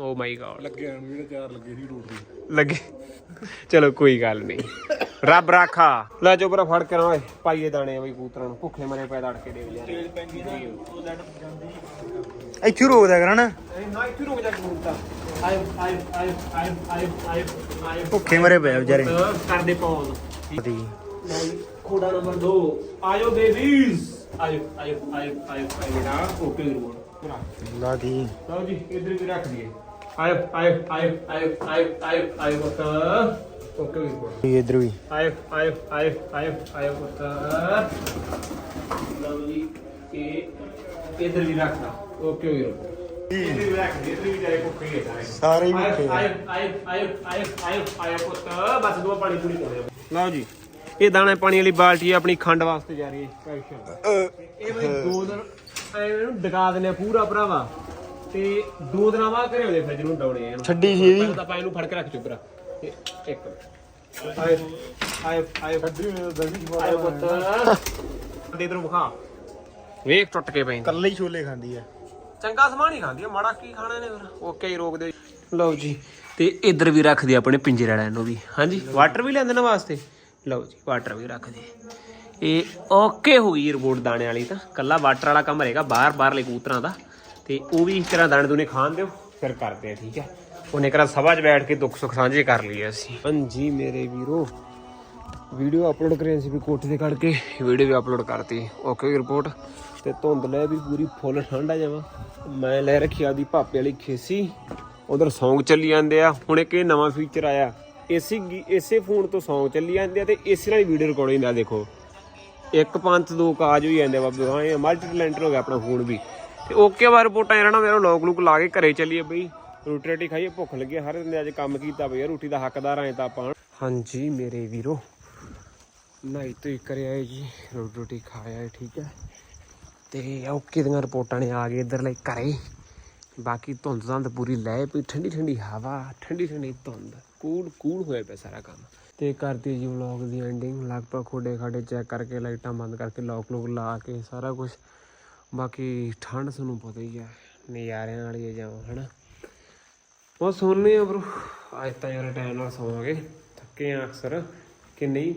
ਓ ਮਾਈ ਗॉड ਲੱਗੇ ਨੂੰ ਜਿਹੜੇ ਚਾਰ ਲੱਗੇ ਸੀ ਰੋਟਰੀ ਲੱਗੇ। ਚਲੋ ਕੋਈ ਗੱਲ ਨਹੀਂ। ਰੱਬ ਰਾਖਾ। ਲੈ ਚੋਪਰਾ ਫੜ ਕੇ ਨਾ ਓਏ ਪਾਈਏ ਦਾਣੇ ਬਈ ਕੂਤਰਾਂ ਨੂੰ। ਭੁੱਖੇ ਮਰੇ ਪੈ ਦੜ ਕੇ ਦੇ ਲਿਆ ਇੱਥੇ ਰੋਕ ਦਿਆ ਕਰਾਂ ਨਾ ਇੱਥੇ ਰੁਕ ਜਾ ਆਏ ਆਏ ਆਏ ਆਏ ਆਏ ਆਏ ਆਏ ਭੁੱਖੇ ਮਰੇ ਪਏ ਆ ਵਿਚਾਰੇ ਕਰਦੇ ਪੌਜ਼ ਦੀ ਕੋਡਾ ਨੰਬਰ 2 ਆਜੋ ਬੇਬੀਜ਼ ਆਜੋ ਆਜੋ ਆਜੋ ਆਜੋ ਆਜੋ ਨਾ ਓਕੇ ਪੂਰਾ ਲਾ ਦੀ ਲਓ ਜੀ ਇਧਰ ਵੀ ਰੱਖ ਦਈਏ ਆਇਓ ਆਇਓ ਆਇਓ ਆਇਓ ਆਇਓ ਆਇਓ ਆਇਓ ਪੁੱਤ ਓਕੇ ਰਿਪੋਰਟ ਇਧਰ ਵੀ ਆਇਓ ਆਇਓ ਆਇਓ ਆਇਓ ਆਇਓ ਪੁੱਤ ਲਓ ਜੀ ਇਹ ਇਧਰ ਵੀ ਰੱਖਦਾ। ਓਕੇ ਰਿਪੋਰਟ ਇਧਰ ਵੀ ਰੱਖ ਦੇ ਇਧਰ ਵੀ ਜਾਏ ਭੁੱਖੇ ਹੀ ਹੈ ਸਾਰੇ ਸਾਰੇ ਹੀ ਭੁੱਖੇ ਆ। ਲਓ। ਜੀ ਇਹ ਦਾਣੇ ਪਾਣੀ ਵਾਲੀ ਬਾਲਟੀ ਆਪਣੀ ਖੰਡ ਵਾਸਤੇ ਜਾ ਰਹੀ ਹੈ ਸਪੈਸ਼ਲ ਇਹ ਬਈ ਦੋ ਦਿਨ ਐਵੇਂ ਇਹਨੂੰ ਡਕਾ ਦਿੰਦੇ ਆ ਪੂਰਾ ਭਰਾਵਾ। ਤੇ ਦੋ ਦਿਨਾਂ ਬਾਅਦ ਘਰੇ ਆਉਂਦੇ ਫ੍ਰਿਜ ਨੂੰ ਡਾਉਣੇ ਆ ਇਹਨੂੰ। ਛੱਡੀ ਸੀ ਇਹਦੀ। ਪਹਿਲਾਂ ਤਾਂ ਆਪਾਂ ਇਹਨੂੰ ਫੜ ਕੇ ਰੱਖ ਇੱਕ ਆਏ ਆਏ ਆਏ ਆਏ ਪੁੱਤ। ਦੇ ਇਧਰੋਂ ਵਿਖਾ। ਵੇਖ ਟੁੱਟ ਕੇ ਪੈਂਦਾ। ਕੱਲੇ ਹੀ ਛੋਲੇ ਖਾਂਦੀ ਆ। ਚੰਗਾ ਸਮਾਨ ਹੀ ਖਾਂਦੀ ਆ ਮਾੜਾ ਕੀ ਖਾਣਾ ਨੇ ਫਿਰ? ਓਕੇ ਹੀ ਰੋਕ ਦੇ ਲਓ ਜੀ ਤੇ ਇੱਧਰ ਵੀ ਰੱਖਦੇ ਆਪਣੇ ਪਿੰਜਰੇ ਵਾਲਿਆਂ ਨੂੰ ਵੀ। ਹਾਂਜੀ ਵਾਟਰ ਵੀ ਲੈਂਦੇ ਨਾ ਵਾਸਤੇ? ਲਓ ਜੀ ਵਾਟਰ ਵੀ ਰੱਖਦੇ ਇਹ ਓਕੇ ਹੋ ਗਈ ਰਿਪੋਰਟ ਦਾਣੇ ਵਾਲੀ ਤਾਂ। ਕੱਲਾ ਵਾਟਰ ਵਾਲਾ ਕੰਮ ਰਹੇਗਾ ਬਾਹਰ ਬਾਹਰਲੇ ਕਬੂਤਰਾਂ ਦਾ। ਤੇ ਉਹ ਵੀ ਇਸ ਤਰ੍ਹਾਂ ਦਾਣੇ ਦੂਣੇ ਖਾਣ ਦਿਓ ਫਿਰ ਕਰਦੇ ਆ ਠੀਕ ਹੈ ਉਹਨੇ ਕਰਾ ਸਭਾ 'ਚ ਬੈਠ ਕੇ ਦੁੱਖ ਸੁੱਖ ਸਾਂਝੇ ਕਰ ਲਈਏ ਅਸੀਂ। ਹਾਂਜੀ ਮੇਰੇ ਵੀਰੋ ਵੀਡੀਓ ਅਪਲੋਡ ਕਰੀ ਸੀ ਵੀ ਕੋਠੇ ਤੇ ਖੜ ਕੇ ਵੀਡੀਓ ਵੀ ਅਪਲੋਡ ਕਰਤੀ। ਓਕੇ ਰਿਪੋਰਟ ਤੇ ਧੁੰਦ ਲੈ ਵੀ ਪੂਰੀ ਫੁੱਲ ਠੰਡਾ ਜਾਵਾ ਮੈਂ ਲੈ ਰੱਖੀ ਆਦੀ ਭਾਪੇ ਵਾਲੀ ਖੇਸੀ। ਉਧਰ ਸੌਂਗ ਚੱਲੀ ਜਾਂਦੇ ਆ। ਹੁਣ ਇੱਕ ਇਹ ਨਵਾਂ ਫੀਚਰ ਆਇਆ। ਇਸੇ ਗੀ- ਇਸੇ ਫੋਨ ਤੋਂ ਸੌਂਗ ਚੱਲੀ ਜਾਂਦੇ ਆ ਤੇ ਇਸੇ ਨਾਲ ਵੀਡੀਓ ਰਿਕਾਰਡਿੰਗ ਦਾ ਦੇਖੋ। ਇੱਕ ਪੰਥ ਦੋ ਕਾਜ ਹੋਈ ਜਾਂਦੇ ਆ ਬਾਬੇ। ਹਾਂ, ਇਹ ਮਲਟੀ ਟੈਲੈਂਟ ਹੋ ਗਿਆ ਆਪਣਾ ਫੋਨ ਵੀ। ਤੇ ਓਕੇ ਵਾਰ ਰਿਪੋਰਟਾਂ ਇਹਨਾਂ ਨਾਲ ਮੇਰਾ ਲੋਕ ਲੂਕ ਲਾ ਕੇ ਘਰੇ ਚੱਲੀਏ ਬਈ। ਰੋਟੀ ਰੋਟੀ ਖਾਈਏ, ਭੁੱਖ ਲੱਗੀ ਹਰ ਦਿਨ ਅੱਜ ਕੰਮ ਕੀਤਾ ਬਈ ਰੋਟੀ ਦਾ ਹੱਕਦਾਰ ਆਏ ਤਾਂ ਆਪਾਂ। ਹਾਂਜੀ ਮੇਰੇ ਵੀਰੋ ਨਹੀਂ ਤੋਂ ਕਰਿਆ ਹੈ ਜੀ, ਰੋਟੀ ਰੋਟੀ ਖਾਇਆ ਹੈ ਠੀਕ ਹੈ ਤੇ ਓਕੇ ਦੀਆਂ ਰਿਪੋਰਟਾਂ ਨੇ ਆ ਗਏ ਇਧਰ ਲਈ ਘਰੇ। ਬਾਕੀ ਧੁੰਦ ਧੰਦ ਪੂਰੀ ਲੈ ਪਈ, ਠੰਡੀ ਠੰਡੀ ਹਵਾ, ਠੰਡੀ ਠੰਡੀ ਧੁੰਦ, ਕੂਲ ਕੂਲ ਹੋਇਆ ਪਿਆ ਸਾਰਾ ਕੰਮ। ਤੇ ਕਰਤੀ ਜੀ ਵਲੌਗ ਦੀ ਐਂਡਿੰਗ ਲਗਭਗ ਖੋਡੇ ਖਾਡੇ ਚੈੱਕ ਕਰਕੇ ਲਾਈਟਾਂ ਬੰਦ ਕਰਕੇ ਲੌਕ ਲੂਕ ਲਾ ਕੇ ਸਾਰਾ ਕੁਝ ਬਾਕੀ ਠੰਡ ਤੁਹਾਨੂੰ ਪਤਾ ਹੀ ਆ, ਨਜ਼ਾਰਿਆਂ ਵਾਲੀ ਹੈ ਜਾਓ ਹਨਾ। ਬਹੁਤ ਸੋਨੇ ਆ ਬ్రో ਅੱਜ ਤਾਂ ਯਾਰ ਟਾਈਮ ਨਾਲ ਸੌਵਾਂਗੇ। ਥੱਕੇ ਆ ਅਕਸਰ, ਕਿ ਨਹੀਂ?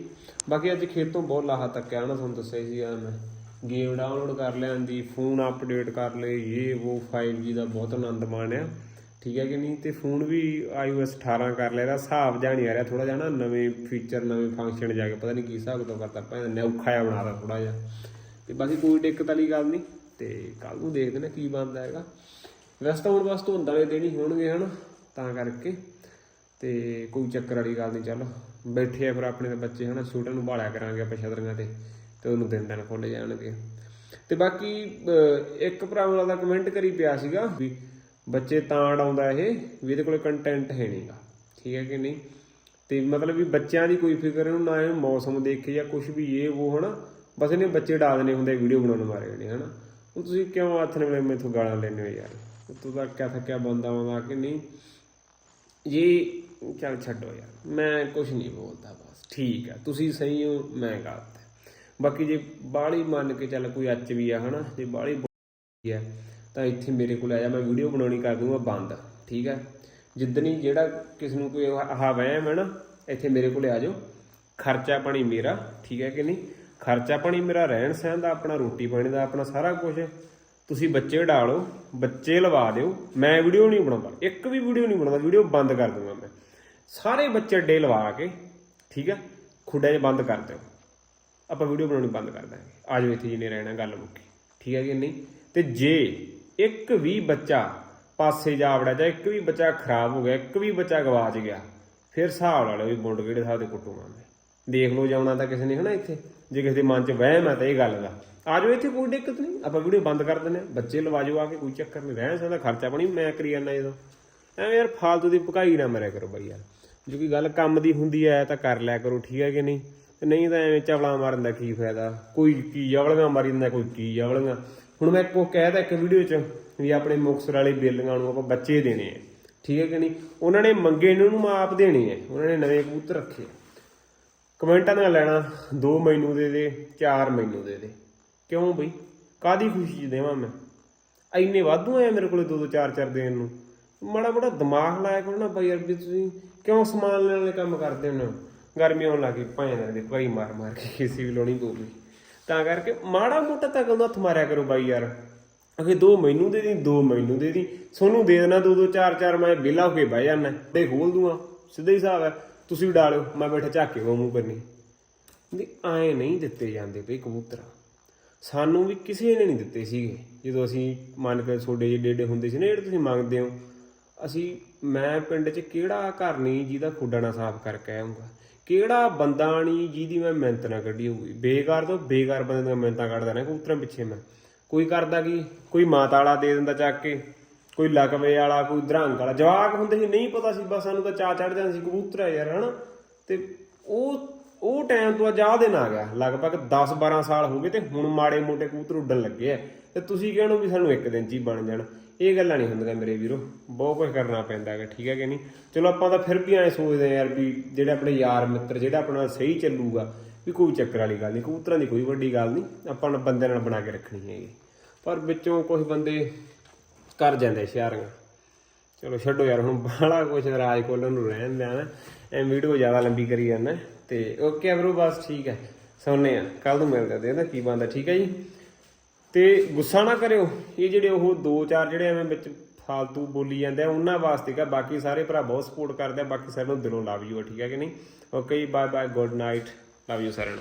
ਬਾਕੀ ਅੱਜ ਖੇਤੋਂ ਬਹੁਤ ਲਾਹਾ ਤੱਕਿਆ ਨਾ ਤੁਹਾਨੂੰ ਦੱਸਿਆ ਸੀ ਯਾਰ ਮੈਂ। ਗੇਮ ਡਾਊਨਲੋਡ ਕਰ ਲਿਆਂਦੀ ਫੋਨ ਅਪਡੇਟ ਕਰ ਲਏ ਇਹ ਉਹ 5G ਦਾ ਬਹੁਤ ਆਨੰਦ ਮਾਣਿਆ। ਠੀਕ ਹੈ ਕਿ ਨਹੀਂ? ਤੇ ਫੋਨ ਵੀ iOS 18 ਕਰ ਲਿਆ, ਇਹਦਾ ਹਿਸਾਬ ਜਾਣੀ ਆ ਰਿਹਾ ਥੋੜਾ ਜਿਹਾ ਨਾ ਨਵੇਂ ਫੀਚਰ ਨਵੇਂ ਫੰਕਸ਼ਨ ਜਾ ਕੇ, ਪਤਾ ਨਹੀਂ ਕੀ ਹਿਸਾਬ ਤੋਂ ਕਰਤਾ ਭਾਵੇਂ ਨੇ ਔਖਾ ਜਿਹਾ ਬਣਾਦਾ ਥੋੜਾ ਜਿਹਾ। ਤੇ ਬਾਕੀ ਕੋਈ ਦਿੱਕਤ ਵਾਲੀ ਗੱਲ ਨਹੀਂ, ਤੇ ਕੱਲ ਨੂੰ ਦੇਖਦੇ ਨੇ ਕੀ ਬਣਦਾ ਹੈਗਾ। ਵੈਸੇ ਤਾਂ ਹੁਣ ਬਸ ਧੁੰਦ ਵਾਲੇ ਦਿਨ ਹੀ ਹੋਣਗੇ ਹਨ, ਤਾਂ ਕਰਕੇ। ਤੇ ਕੋਈ ਚੱਕਰ ਵਾਲੀ ਗੱਲ ਨਹੀਂ, ਚੱਲ ਬੈਠੇ ਆ ਫਿਰ ਆਪਣੇ ਦੇ ਬੱਚੇ ਹਨਾ ਛੋਟੇ ਨੂੰ ਭਾਲਿਆ ਕਰਾਂਗੇ ਆਪਾਂ ਛਤਰੀਆਂ ਤੇ। ਤੇ ਉਹਨੂੰ ਦਿਨ ਦਿਨ ਖੁੱਲ ਜਾਣਗੇ। ਤੇ ਬਾਕੀ ਇੱਕ ਭਰਾਵਾਂ ਦਾ ਕਮੈਂਟ ਕਰੀ ਪਿਆ ਸੀਗਾ ਵੀ ਬੱਚੇ ਤਾਂ ਅੜਾਉਂਦਾ ਇਹ, ਵੀ ਇਹਦੇ ਕੋਲੇ ਕੰਟੈਂਟ ਹੈ ਨਹੀਂਗਾ ਠੀਕ ਹੈ ਕਿ ਨਹੀਂ? ਤੇ ਮਤਲਬ ਵੀ ਬੱਚਿਆਂ ਦੀ ਕੋਈ ਫਿਕਰ ਇਹਨੂੰ ਨਾ ਇਹ ਮੌਸਮ ਦੇਖੇ ਜਾਂ ਕੁਝ ਵੀ, ਇਹ ਉਹ ਹਨਾ, ਬਸ ਇਹਨੇ ਬੱਚੇ ਡਾ ਦੇਣੇ ਹੁੰਦੇ ਵੀਡੀਓ ਬਣਾਉਣ ਮਾਰੇ ਨੇ, ਹਨਾ। ਹੁਣ ਤੁਸੀਂ ਕਿਉਂ ਹੱਥ ਨੇ ਮੈਥੋਂ ਗਾਲਾਂ ਲੈਣੇ ਹੋ ਯਾਰ? ਤੂੰ ਤਾਂ ਕਿਆ ਥੱਕਿਆ ਬੰਦਾ ਆਉਂਦਾ ਕਿ ਨਹੀਂ? ਜੀ, ਚੱਲ ਛੱਡੋ ਯਾਰ, ਮੈਂ ਕੁਝ ਨਹੀਂ ਬੋਲਦਾ, ਬਸ। ਠੀਕ ਹੈ, ਤੁਸੀਂ ਸਹੀ ਹੋ, ਮੈਂ ਗਲਤ ਬਾਕੀ ਜੇ ਬਾਹਲੀ ਮੰਨ ਕੇ ਚੱਲ ਕੋਈ ਅੱਜ ਵੀ ਆ, ਹਨਾ, ਜੇ ਬਾਹਲੀ ਹੈ ਤਾਂ ਇੱਥੇ ਮੇਰੇ ਕੋਲ ਆ ਜਾ, ਮੈਂ ਵੀਡੀਓ ਬਣਾਉਣੀ ਕਰ ਦੂੰਗਾ ਬੰਦ, ਠੀਕ ਹੈ ਜਿੱਦਣੀ ਜਿਹੜਾ ਕਿਸ ਨੂੰ ਕੋਈ ਆਹ ਵਹਿਮ ਹੈ ਨਾ, ਇੱਥੇ ਮੇਰੇ ਕੋਲ ਆ ਜਾਓ। ਖਰਚਾ ਪਾਣੀ ਮੇਰਾ, ਠੀਕ ਹੈ ਕਿ ਨਹੀਂ? ਖਰਚਾ ਪਾਣੀ ਮੇਰਾ, ਰਹਿਣ ਸਹਿਣ ਦਾ, ਆਪਣਾ ਰੋਟੀ ਪਾਣੀ ਦਾ, ਆਪਣਾ ਸਾਰਾ ਕੁਝ ਤੁਸੀਂ ਬੱਚੇ ਡਾਲੋ, ਬੱਚੇ ਲਵਾ ਦਿਓ। ਮੈਂ ਵੀਡੀਓ ਨਹੀਂ ਬਣਾਉਂਦਾ, ਇੱਕ ਵੀ ਵੀਡੀਓ ਨਹੀਂ ਬਣਾਉਂਦਾ, ਵੀਡੀਓ ਬੰਦ ਕਰ ਦੂੰਗਾ ਮੈਂ। ਸਾਰੇ ਬੱਚੇ ਅੱਡੇ ਲਵਾ ਕੇ, ਠੀਕ ਹੈ ਖੁੱਡੇ 'ਚ ਬੰਦ ਕਰ ਦਿਓ। ਆਪਾਂ ਵੀਡੀਓ ਬਣਾਉਣੀ ਬੰਦ ਕਰ ਦਾਂਗੇ। ਆ ਜਾਓ ਇੱਥੇ ਜਿਹਨੇ ਰਹਿਣਾ, ਗੱਲ ਮੁੱਕੀ। ਠੀਕ ਹੈ ਕਿ ਨਹੀਂ? ਤੇ ਜੇ ਇੱਕ ਵੀ ਬੱਚਾ ਪਾਸੇ ਜਾ ਵੜਿਆ, ਜਾਂ ਇੱਕ ਵੀ ਬੱਚਾ ਖਰਾਬ ਹੋ ਗਿਆ, ਇੱਕ ਵੀ ਬੱਚਾ ਗਵਾਚ ਗਿਆ, ਫਿਰ ਹਿਸਾਬ ਲਾ ਲਓ ਵੀ ਮੁੰਡ ਕਿਹੜੇ ਹਿਸਾਬ ਦੇ ਕੁੱਟੂਗਾ ਮੈਂ ਦੇਖ ਲਓ, ਜਾਉਣਾ ਤਾਂ ਕਿਸੇ ਨੇ ਹਨਾ ਇੱਥੇ। ਜੇ ਕਿਸੇ ਦੇ ਮਨ 'ਚ ਵਹਿਮ ਹੈ ਤਾਂ ਇਹ ਗੱਲ ਦਾ। ਆ ਜਾਓ ਇੱਥੇ, ਕੋਈ ਦਿੱਕਤ ਨਹੀਂ। ਆਪਾਂ ਵੀਡੀਓ ਬੰਦ ਕਰ ਦਿੰਦੇ ਹਾਂ। ਬੱਚੇ ਲਵਾ ਜਾਓ ਆ ਕੇ, ਕੋਈ ਚੱਕਰ ਨਹੀਂ। ਰਹਿਣ ਸਕਦਾ ਖਰਚਾ ਪਾਣੀ ਮੈਂ ਕਰੀ ਜਾਂਦਾ ਜਦੋਂ। ਐਵੇਂ ਯਾਰ ਫਾਲਤੂ ਦੀ ਭਕਾਈ ਨਾ ਮਰਿਆ ਕਰੋ ਬਾਈ ਯਾਰ। ਜੋ ਕਿ ਗੱਲ ਕੰਮ ਦੀ ਹੁੰਦੀ ਹੈ, ਤਾਂ ਕਰ ਲਿਆ ਕਰੋ। ਠੀਕ ਹੈ ਕਿ ਨਹੀਂ? ਤੇ ਨਹੀਂ ਤਾਂ ਐਵੇਂ ਚਵਲਾ ਮਾਰਨ ਦਾ ਕੀ ਫਾਇਦਾ? ਕੋਈ ਕੀ ਜਵਲੀਆਂ ਮਾਰੀ ਜਾਂਦਾ, ਕੋਈ ਕੀ ਜਵਲੀਆਂ। ਹੁਣ ਮੈਂ ਕੋ ਕਹਿਦਾ ਇੱਕ ਵੀਡੀਓ 'ਚ ਵੀ ਆਪਣੇ ਮੁਕਸਰ ਵਾਲੇ ਬੇਲੀਆਂ ਨੂੰ ਆਪਾਂ ਬੱਚੇ ਦੇਣੇ ਆ। ਠੀਕ ਹੈ ਕਿ ਨਹੀਂ? ਉਹਨਾਂ ਨੇ ਮੰਗੇ ਇਹਨਾਂ ਨੂੰ ਆਪ ਦੇਣੇ ਆ। ਉਹਨਾਂ ਨੇ ਨਵੇਂ ਕਬੂਤਰ ਰੱਖੇ। ਕਮੈਂਟਾਂ ਨਾਲ ਲੈਣਾ 2 ਮੈਨੂੰ ਦੇ ਦੇ 4 ਮੈਨੂੰ ਦੇ ਦੇ। ਕਿਉਂ ਬਈ? ਕਾਦੀ ਖੁਸ਼ੀ ਚ ਦੇਵਾਂ ਮੈਂ? ਐਨੇ ਵਾਧੂ ਆ ਮੇਰੇ ਕੋਲੇ 2 2 4 4 ਦੇਣ ਨੂੰ। ਮਾੜਾ ਮੋੜਾ ਦਿਮਾਗ ਲਾਇਆ ਕਰੋ ਨਾ ਬਈ ਯਾਰ ਵੀ ਤੁਸੀਂ ਕਿਉਂ ਸਮਾਨ ਲੈਣ ਵਾਲੇ ਕੰਮ ਕਰਦੇ ਹੋ ਗਰਮੀ ਆਉਣ ਲੱਗੀ ਭਾਂ ਦੇ ਭਾਈ ਮਾਰ ਮਾਰ ਕੇ ਕਿਸੇ ਵੀ ਲਾਉਣੀ ਪਊਗੀ। ਤਾਂ ਕਰਕੇ ਮਾੜਾ ਮੋਟਾ ਤਾਂ ਕਹਿੰਦਾ ਹੱਥ ਮਾਰਿਆ ਕਰੋ ਬਾਈ ਯਾਰ। ਅਖੇ ਦੋ ਮੈਨੂੰ ਦੇ ਦੀ, ਦੋ ਮੈਨੂੰ ਦੇ ਦੀ। ਸੋਨੂੰ ਦੇ ਦੇਣਾ ਦੋ ਦੋ ਚਾਰ ਚਾਰ, ਮੈਂ ਵਿਹਲਾ ਹੋ ਕੇ ਬਹਿ ਜਾਣਾ ਤੇ ਖੋਲ ਦੂੰਗਾ, ਸਿੱਧਾ ਹੀ ਹਿਸਾਬ ਹੈ। ਤੁਸੀਂ ਵੀ ਡਾਲਿਓ, ਮੈਂ ਬੈਠਾ ਝਾਕੇ ਵਾਂ ਮੂੰਹ ਕਰਨੀ ਨਹੀਂ। ਆਏ ਨਹੀਂ ਦਿੱਤੇ ਜਾਂਦੇ ਬਈ ਕਬੂਤਰ। ਸਾਨੂੰ ਵੀ ਕਿਸੇ ਨੇ ਨਹੀਂ ਦਿੱਤੇ ਸੀਗੇ। ਜਦੋਂ ਅਸੀਂ ਮੰਨ ਕੇ ਛੋਡੇ ਜਿਹੇ ਡੇਡੇ ਹੁੰਦੇ ਸੀ ਨਾ, ਜਿਹੜੇ ਤੁਸੀਂ ਮੰਗਦੇ ਹੋ। ਅਸੀਂ, ਮੈਂ ਪਿੰਡ 'ਚ ਕਿਹੜਾ ਘਰ ਨਹੀਂ ਜਿਹਦਾ ਖੁੱਡਾ ਨਾ ਸਾਫ਼ ਕਰਕੇ ਆਉਂਗਾ। ਕਿਹੜਾ ਬੰਦਾ ਨਹੀਂ ਜਿਹਦੀ ਮੈਂ ਮਿਹਨਤ ਨਾ ਕੱਢੀ ਹੋਊਗੀ? ਬੇਕਾਰ ਤੋਂ ਬੇਕਾਰ ਬੰਦੇ ਦੀਆਂ ਮਿਹਨਤਾਂ ਕੱਢਦਾ ਨਾ, ਕਬੂਤਰਾਂ ਪਿੱਛੇ ਮੈਂ। ਕੋਈ ਕਰਦਾ ਕੀ? ਕੋਈ ਮਾਤਾ ਵਾਲਾ ਦੇ ਦਿੰਦਾ ਚੱਕ ਕੇ, ਕੋਈ ਲਕਵੇ ਵਾਲਾ, ਕੋਈ ਧਰੰਗ ਵਾਲਾ। ਜਵਾਕ ਹੁੰਦੇ ਸੀ, ਨਹੀਂ ਪਤਾ ਸੀ, ਬਸ ਸਾਨੂੰ ਤਾਂ ਚਾ ਚੜ ਜਾਂਦਾ ਸੀ, ਕਬੂਤਰ ਆ ਯਾਰ, ਹਨਾ? ਤੇ ਉਹ ਉਹ ਟਾਈਮ ਤੋਂ ਅੱਜ ਆਹ ਦਿਨ ਆ ਗਿਆ। ਲਗਭਗ 10 12 ਸਾਲ ਹੋ ਗਏ ਤੇ ਹੁਣ ਮਾੜੇ ਮੋਟੇ ਕਬੂਤਰ ਉੱਡਣ ਲੱਗੇ ਆ। ਤੇ ਤੁਸੀਂ ਕਹਿਣੋ ਵੀ ਸਾਨੂੰ ਇੱਕ ਦਿਨ ਚ ਹੀ ਬਣ ਜਾਣ। ਇਹ ਗੱਲਾਂ ਨਹੀਂ ਹੁੰਦੀਆਂ ਮੇਰੇ ਵੀਰੋ। ਬਹੁਤ ਕੁਝ ਕਰਨਾ ਪੈਂਦਾ ਹੈਗਾ, ਠੀਕ ਹੈ ਕਿ ਨਹੀਂ? ਚਲੋ ਆਪਾਂ ਤਾਂ ਫਿਰ ਵੀ ਐਂ ਸੋਚਦੇ ਆ ਯਾਰ ਵੀ ਜਿਹੜੇ ਆਪਣੇ ਯਾਰ ਮਿੱਤਰ, ਜਿਹੜਾ ਆਪਣਾ ਸਹੀ ਚੱਲੂਗਾ, ਵੀ ਕੋਈ ਚੱਕਰ ਵਾਲੀ ਗੱਲ ਨਹੀਂ, ਕਬੂਤਰਾਂ ਦੀ ਕੋਈ ਵੱਡੀ ਗੱਲ ਨਹੀਂ, ਆਪਾਂ ਨੂੰ ਬੰਦੇ ਨਾਲ ਬਣਾ ਕੇ ਰੱਖਣੀ ਹੈਗੀ ਪਰ ਵਿੱਚੋਂ ਕੁਝ ਬੰਦੇ ਕਰ ਜਾਂਦੇ ਸ਼ਿਆਰੀਆਂ ਚਲੋ ਛੱਡੋ ਯਾਰ, ਹੁਣ ਬਾਹਲਾ ਕੁਛ ਰਾਜ ਕੋਲ ਨੂੰ ਰਹਿਣ ਦਿਆਂ ਨਾ, ਐ ਵੀਡੀਓ ਜ਼ਿਆਦਾ ਲੰਬੀ ਕਰੀ ਜਾਂਦਾ, ਤੇ ਓਕੇ ਬ్రో ਬਸ ਠੀਕ ਹੈ। ਸੌਣੇ ਆ ਕੱਲ ਨੂੰ ਮਿਲਦੇ ਆ ਦੇਖਦੇ ਕੀ ਬੰਦਾ ਠੀਕ ਹੈ ਜੀ? ਤੇ ਗੁੱਸਾ ਨਾ ਕਰਿਓ। ਇਹ ਜਿਹੜੇ ਉਹ ਦੋ ਚਾਰ ਜਿਹੜੇ ਐਵੇਂ ਵਿੱਚ ਫਾਲਤੂ ਬੋਲੀ ਜਾਂਦੇ ਆ, ਉਹਨਾਂ ਵਾਸਤੇ ਕਾ ਬਾਕੀ ਸਾਰੇ ਭਰਾ ਬਹੁਤ ਸਪੋਰਟ ਕਰਦੇ ਆ। ਬਾਕੀ ਸਾਰਿਆਂ ਨੂੰ ਦਿਲੋਂ ਲਵ ਯੂ ਠੀਕ ਹੈ ਕਿ ਨਹੀਂ? Okay bye bye good night love you ਸਾਰਿਆਂ ਨੂੰ।